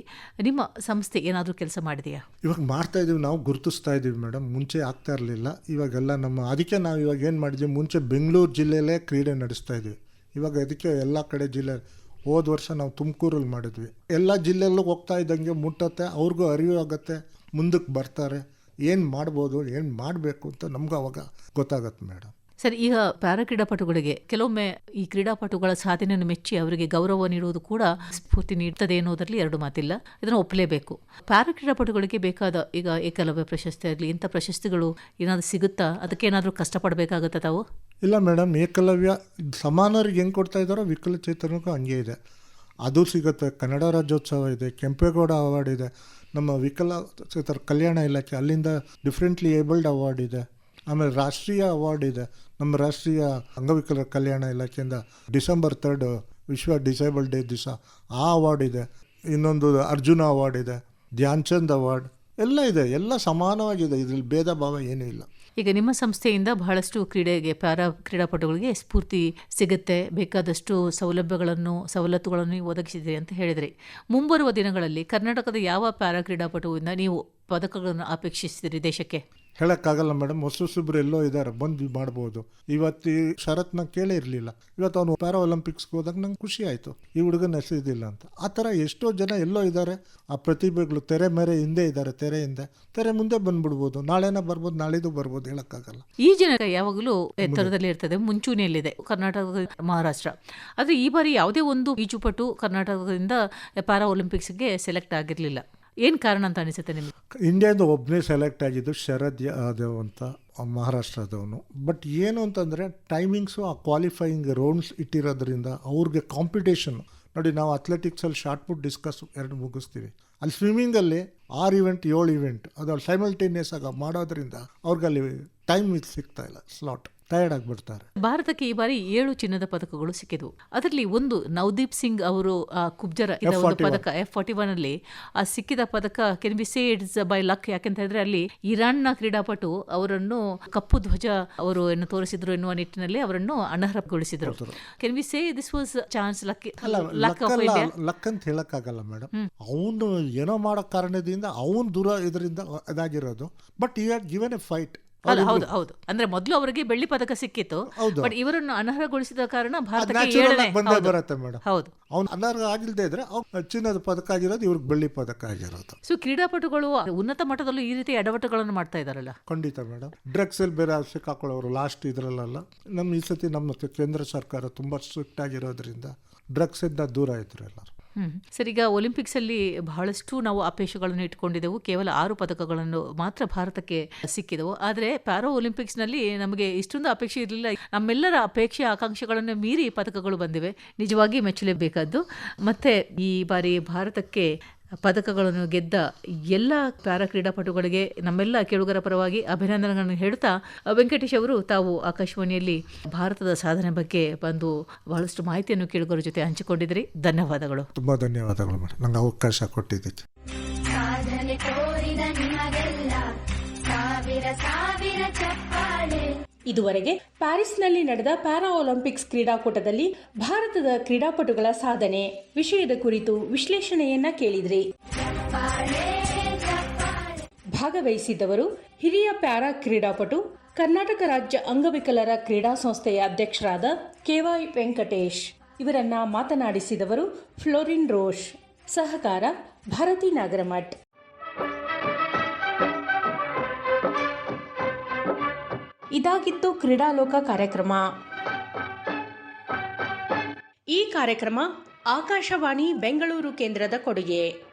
Speaker 3: ನಿಮ್ಮ ಸಂಸ್ಥೆ ಏನಾದರೂ ಕೆಲಸ ಮಾಡಿದೆಯಾ?
Speaker 4: ಇವಾಗ ಮಾಡ್ತಾ ಇದೀವಿ ನಾವು ಗುರುತಿಸ್ತಾ ಇದ್ದೀವಿ ಮೇಡಮ್ ಮುಂಚೆ ಆಗ್ತಾ ಇರಲಿಲ್ಲ. ಇವಾಗೆಲ್ಲ ನಮ್ಮ ಅದಕ್ಕೆ ನಾವು ಇವಾಗ ಏನು ಮಾಡಿದ್ವಿ ಮುಂಚೆ ಬೆಂಗಳೂರು ಜಿಲ್ಲೆಯಲ್ಲೇ ಕ್ರೀಡೆ ನಡೆಸ್ತಾ ಇದ್ವಿ. ಇವಾಗ ಅದಕ್ಕೆ ಎಲ್ಲ ಕಡೆ ಜಿಲ್ಲೆ ಹೋದ ವರ್ಷ ನಾವು ತುಮಕೂರಲ್ಲಿ ಮಾಡಿದ್ವಿ. ಎಲ್ಲ ಜಿಲ್ಲೆಯಲ್ಲೂ ಹೋಗ್ತಾ ಇದ್ದಂಗೆ ಮುಟ್ಟತ್ತೆ ಅವ್ರಿಗೂ ಅರಿವು ಆಗುತ್ತೆ ಮುಂದಕ್ಕೆ ಬರ್ತಾರೆ. ಏನು ಮಾಡ್ಬೋದು ಏನು ಮಾಡಬೇಕು ಅಂತ ನಮ್ಗೆ ಅವಾಗ ಗೊತ್ತಾಗತ್ತೆ ಮೇಡಮ್
Speaker 3: ಸರ್ ಈಗ ಪ್ಯಾರಾ ಕ್ರೀಡಾಪಟುಗಳಿಗೆ ಕೆಲವೊಮ್ಮೆ ಈ ಕ್ರೀಡಾಪಟುಗಳ ಸಾಧನೆಯನ್ನು ಮೆಚ್ಚಿ ಅವರಿಗೆ ಗೌರವ ನೀಡುವುದು ಕೂಡ ಸ್ಫೂರ್ತಿ ನೀಡ್ತದೆ ಎನ್ನುವುದರಲ್ಲಿ ಎರಡು ಮಾತಿಲ್ಲ. ಇದನ್ನು ಒಪ್ಪಲೇಬೇಕು. ಪ್ಯಾರಾ ಕ್ರೀಡಾಪಟುಗಳಿಗೆ ಬೇಕಾದ ಈಗ ಏಕಲವ್ಯ ಪ್ರಶಸ್ತಿ ಆಗಲಿ ಇಂಥ ಪ್ರಶಸ್ತಿಗಳು ಏನಾದರೂ ಸಿಗುತ್ತಾ? ಅದಕ್ಕೆ ಏನಾದರೂ ಕಷ್ಟಪಡಬೇಕಾಗುತ್ತೆ ತಾವು?
Speaker 4: ಇಲ್ಲ ಮೇಡಮ್ ಏಕಲವ್ಯ ಸಮಾನರಿಗೆ ಹೆಂಗೆ ಕೊಡ್ತಾ ಇದ್ದಾರೋ ವಿಕಲಚೇತನಕ್ಕೂ ಹಂಗೆ ಇದೆ. ಅದು ಸಿಗುತ್ತೆ. ಕನ್ನಡ ರಾಜ್ಯೋತ್ಸವ ಇದೆ ಕೆಂಪೇಗೌಡ ಅವಾರ್ಡ್ ಇದೆ. ನಮ್ಮ ವಿಕಲಚೇತರ ಕಲ್ಯಾಣ ಇಲಾಖೆ ಅಲ್ಲಿಂದ ಡಿಫ್ರೆಂಟ್ಲಿ ಏಬಲ್ಡ್ ಅವಾರ್ಡ್ ಇದೆ. ಆಮೇಲೆ ರಾಷ್ಟ್ರೀಯ ಅವಾರ್ಡ್ ಇದೆ. ನಮ್ಮ ರಾಷ್ಟ್ರೀಯ ಅಂಗವಿಕಲರ ಕಲ್ಯಾಣ ಇಲಾಖೆಯಿಂದ ಡಿಸೆಂಬರ್ ತರ್ಡ್ ವಿಶ್ವ ಡಿಸೇಬಲ್ ಡೇ ದಿವಸ ಆ ಅವಾರ್ಡ್ ಇದೆ. ಇನ್ನೊಂದು ಅರ್ಜುನ ಅವಾರ್ಡ್ ಇದೆ. ಧ್ಯಾನ್ ಚಂದ್ ಅವಾರ್ಡ್ ಎಲ್ಲ ಇದೆ. ಎಲ್ಲ ಸಮಾನವಾಗಿದೆ. ಇದರಲ್ಲಿ ಭೇದ ಭಾವ ಏನೂ ಇಲ್ಲ.
Speaker 3: ಈಗ ನಿಮ್ಮ ಸಂಸ್ಥೆಯಿಂದ ಬಹಳಷ್ಟು ಕ್ರೀಡೆಗೆ ಪ್ಯಾರಾ ಕ್ರೀಡಾಪಟುಗಳಿಗೆ ಸ್ಫೂರ್ತಿ ಸಿಗುತ್ತೆ, ಬೇಕಾದಷ್ಟು ಸೌಲಭ್ಯಗಳನ್ನು, ಸವಲತ್ತುಗಳನ್ನು ಒದಗಿಸಿದೆ ಅಂತ ಹೇಳಿದ್ರಿ. ಮುಂಬರುವ ದಿನಗಳಲ್ಲಿ ಕರ್ನಾಟಕದ ಯಾವ ಪ್ಯಾರಾ ಕ್ರೀಡಾಪಟುವಿಂದ ನೀವು ಪದಕಗಳನ್ನು ಅಪೇಕ್ಷಿಸಿದಿರಿ ದೇಶಕ್ಕೆ?
Speaker 4: ಹೇಳೋಕ್ಕಾಗಲ್ಲ ಮೇಡಮ್ ಹೊಸ ಹೊಸಬ್ರು ಎಲ್ಲೋ ಇದ್ದಾರೆ ಬಂದು ಮಾಡ್ಬೋದು. ಇವತ್ತು ಈ ಷರತ್ನ ಕೇಳೇ ಇರಲಿಲ್ಲ. ಇವತ್ತು ಅವನು ಪ್ಯಾರಾ ಒಲಿಂಪಿಕ್ಸ್ಗೆ ಹೋದಾಗ ನಂಗೆ ಖುಷಿ ಆಯಿತು. ಈ ಹುಡುಗನ ಎಸೆದಿಲ್ಲ ಅಂತ. ಆ ಥರ ಎಷ್ಟೋ ಜನ ಎಲ್ಲೋ ಇದ್ದಾರೆ ಆ ಪ್ರತಿಭೆಗಳು ತೆರೆ ಮೇರೆ ಹಿಂದೆ ಇದ್ದಾರೆ ತೆರೆ ಹಿಂದೆ. ತೆರೆ ಮುಂದೆ ಬಂದ್ಬಿಡ್ಬೋದು. ನಾಳೆನ ಬರ್ಬೋದು ನಾಳೆದು ಬರ್ಬೋದು ಹೇಳೋಕ್ಕಾಗಲ್ಲ.
Speaker 3: ಈ ಜನ ಯಾವಾಗಲೂ ಎತ್ತರದಲ್ಲಿ ಇರ್ತದೆ, ಮುಂಚೂಣಿಯಲ್ಲಿದೆ. ಕರ್ನಾಟಕ ಮಹಾರಾಷ್ಟ್ರ. ಆದರೆ ಈ ಬಾರಿ ಯಾವುದೇ ಒಂದು ಈಜುಪಟು ಕರ್ನಾಟಕದಿಂದ ಪ್ಯಾರಾ ಒಲಿಂಪಿಕ್ಸ್ಗೆ ಸೆಲೆಕ್ಟ್ ಆಗಿರಲಿಲ್ಲ. ಏನು ಕಾರಣ ಅಂತ ಅನಿಸುತ್ತೆ ನಿಮಗೆ?
Speaker 4: ಇಂಡಿಯಾದ ಒಬ್ಬನೇ ಸೆಲೆಕ್ಟ್ ಆಗಿದ್ದು ಶರದ್ ಯಾದವ್ ಅಂತ ಮಹಾರಾಷ್ಟ್ರದವನು. ಬಟ್ ಏನು ಅಂತಂದರೆ ಟೈಮಿಂಗ್ಸು ಆ ಕ್ವಾಲಿಫೈಯಿಂಗ್ ರೌಂಡ್ಸ್ ಇಟ್ಟಿರೋದ್ರಿಂದ ಅವ್ರಿಗೆ ಕಾಂಪಿಟೇಷನ್ ನೋಡಿ, ನಾವು ಅಥ್ಲೆಟಿಕ್ಸಲ್ಲಿ ಶಾರ್ಟ್ ಪುಟ್ ಡಿಸ್ಕಸ್ ಎರಡು ಮುಗಿಸ್ತೀವಿ. ಅಲ್ಲಿ ಸ್ವಿಮ್ಮಿಂಗಲ್ಲಿ ಆರು ಇವೆಂಟ್ ಏಳು ಇವೆಂಟ್ ಅದು ಸೈಮಲ್ಟೇನಿಯಸ್ ಆಗ ಮಾಡೋದ್ರಿಂದ ಅವ್ರಿಗೆ ಅಲ್ಲಿ ಟೈಮ್ ಸಿಗ್ತಾ ಇಲ್ಲ ಸ್ಲಾಟ್ ಟಯರ್ಡ್ ಆಗಿಬಿಡ್ತಾರೆ.
Speaker 3: ಭಾರತಕ್ಕೆ ಈ ಬಾರಿ ಏಳು ಚಿನ್ನದ ಪದಕಗಳು ಸಿಕ್ಕಿದ್ವು. ಅದರಲ್ಲಿ ಒಂದು ನವದೀಪ್ ಸಿಂಗ್ ಅವರು ಕುಬ್ಜರ ಇದರ ಒಂದು
Speaker 4: F41.
Speaker 3: ಪದಕ ಎಫ್ ಫಾರ್ಟಿ ಒನ್ ಅಲ್ಲಿ ಆ ಸಿಕ್ಕಿದ ಪದಕ can be say it's by luck ಯಾಕೆಂತ ಹೇಳಿದ್ರೆ ಅಲ್ಲಿ ಇರಾನ್ನ ಕ್ರೀಡಾಪಟು ಅವರನ್ನು ಕಪ್ಪು ಧ್ವಜ ಅವರು ಏನು ತೋರಿಸಿದ್ರು ಎನ್ನುವ ನಿಟ್ಟಿನಲ್ಲಿ ಅವರನ್ನು ಅನರ್ಹಗೊಳಿಸಿದ್ರು. Can be say this was chance luck luck
Speaker 4: luck ಅಂತ ಹೇಳಕ್ಕಾಗಲ್ಲ ಮೇಡಮ್ ಅವನು ಏನೋ ಮಾಡೋ ಕಾರಣದಿಂದ ಅವನ್ ದೂರ ಇದರಿಂದ ಇದಾಗಿರೋದು but you had given a fight
Speaker 3: ಹೌದು ಹೌದು ಹೌದು. ಅಂದ್ರೆ ಮೊದಲು ಅವರಿಗೆ ಬೆಳ್ಳಿ ಪದಕ ಸಿಕ್ಕಿತ್ತು. ಬಟ್ ಇವರನ್ನು ಅನರ್ಹಗೊಳಿಸಿದ ಕಾರಣ
Speaker 4: ಬಂದೇ ಬರುತ್ತೆ ಮೇಡಮ್
Speaker 3: ಹೌದು.
Speaker 4: ಅವ್ನು ಅನರ್ಹ ಆಗಿಲ್ದೇ ಇದ್ರೆ ಅವ್ನು ಚಿನ್ನದ ಪದಕ ಆಗಿರೋದು ಇವ್ರಿಗೆ ಬೆಳ್ಳಿ ಪದಕ ಆಗಿರೋದು.
Speaker 3: ಸೊ ಕ್ರೀಡಾಪಟುಗಳು ಉನ್ನತ ಮಟ್ಟದಲ್ಲೂ ಈ ರೀತಿ ಎಡವಟ್ಟುಗಳನ್ನು ಮಾಡ್ತಾ ಇದಾರಲ್ಲ
Speaker 4: ಖಂಡಿತ ಮೇಡಮ್ ಡ್ರಗ್ಸ್ ಅಲ್ಲಿ ಬೇರೆ ಸಿಕ್ಕಾಕೊಳ್ಳೋರು ಲಾಸ್ಟ್ ಇದ್ರಲ್ಲ ನಮ್ಮ ಈ ಸತಿ ನಮ್ಮ ಕೇಂದ್ರ ಸರ್ಕಾರ ತುಂಬಾ ಸ್ಟ್ರಿಕ್ಟ್ ಆಗಿರೋದ್ರಿಂದ ಡ್ರಗ್ಸ್ ಇಂದ ದೂರ ಇದ್ರು ಎಲ್ಲರೂ.
Speaker 3: ಸರ್, ಈಗ ಒಲಿಂಪಿಕ್ಸ್ ಅಲ್ಲಿ ಬಹಳಷ್ಟು ನಾವು ಅಪೇಕ್ಷೆಗಳನ್ನು ಇಟ್ಕೊಂಡಿದ್ದೆವು. ಕೇವಲ ಆರು ಪದಕಗಳನ್ನು ಮಾತ್ರ ಭಾರತಕ್ಕೆ ಸಿಕ್ಕಿದವು. ಆದರೆ ಪ್ಯಾರೋ ಒಲಿಂಪಿಕ್ಸ್ನಲ್ಲಿ ನಮಗೆ ಇಷ್ಟೊಂದು ಅಪೇಕ್ಷೆ ಇರಲಿಲ್ಲ. ನಮ್ಮೆಲ್ಲರ ಅಪೇಕ್ಷೆ ಆಕಾಂಕ್ಷೆಗಳನ್ನು ಮೀರಿ ಪದಕಗಳು ಬಂದಿವೆ. ನಿಜವಾಗಿ ಮೆಚ್ಚಲೇಬೇಕಾದ್ದು. ಮತ್ತೆ ಈ ಬಾರಿ ಭಾರತಕ್ಕೆ ಪದಕಗಳನ್ನು ಗೆದ್ದ ಎಲ್ಲ ಪ್ಯಾರಾ ಕ್ರೀಡಾಪಟುಗಳಿಗೆ ನಮ್ಮೆಲ್ಲ ಕೇಳುಗರ ಪರವಾಗಿ ಅಭಿನಂದನೆಗಳನ್ನು ಹೇಳುತ್ತಾ ವೆಂಕಟೇಶ್ ಅವರು ತಾವು ಆಕಾಶವಾಣಿಯಲ್ಲಿ ಭಾರತದ ಸಾಧನೆ ಬಗ್ಗೆ ಬಂದು ಬಹಳಷ್ಟು ಮಾಹಿತಿಯನ್ನು ಕೇಳುಗರ ಜೊತೆ ಹಂಚಿಕೊಂಡಿದ್ರಿ. ಧನ್ಯವಾದಗಳು.
Speaker 4: ತುಂಬಾ ಧನ್ಯವಾದಗಳು ಮೇಡಮ್ ನಂಗೆ ಅವಕಾಶ ಕೊಟ್ಟಿದ್ದಕ್ಕೆ.
Speaker 2: ಸಾಧನೆ ತೋರಿದ ನಿಮಗೆಲ್ಲ. ಸಾವಿರ ಸಾವಿರ ಚಪ್ಪಾಳೆ.
Speaker 1: ಇದುವರೆಗೆ ಪ್ಯಾರಿಸ್ನಲ್ಲಿ ನಡೆದ ಪ್ಯಾರಾ ಒಲಿಂಪಿಕ್ಸ್ ಕ್ರೀಡಾಕೂಟದಲ್ಲಿ ಭಾರತದ ಕ್ರೀಡಾಪಟುಗಳ ಸಾಧನೆ. ವಿಷಯದ ಕುರಿತು ವಿಶ್ಲೇಷಣೆಯನ್ನ ಕೇಳಿದ್ರಿ. ಭಾಗವಹಿಸಿದವರು ಹಿರಿಯ ಪ್ಯಾರಾ ಕ್ರೀಡಾಪಟು, ಕರ್ನಾಟಕ ರಾಜ್ಯ ಅಂಗವಿಕಲರ ಕ್ರೀಡಾ ಸಂಸ್ಥೆಯ ಅಧ್ಯಕ್ಷರಾದ ಕೆವೈ ವೆಂಕಟೇಶ್. ಇವರನ್ನ ಮಾತನಾಡಿಸಿದವರು ಫ್ಲೋರಿನ್ ರೋಷ್, ಸಹಕಾರ ಭಾರತಿ ನಾಗರಮಠ್. ಇದಾಗಿತ್ತು ಕ್ರೀಡಾಲೋಕ ಕಾರ್ಯಕ್ರಮ. ಈ ಕಾರ್ಯಕ್ರಮ ಆಕಾಶವಾಣಿ ಬೆಂಗಳೂರು ಕೇಂದ್ರದ ಕೊಡುಗೆ.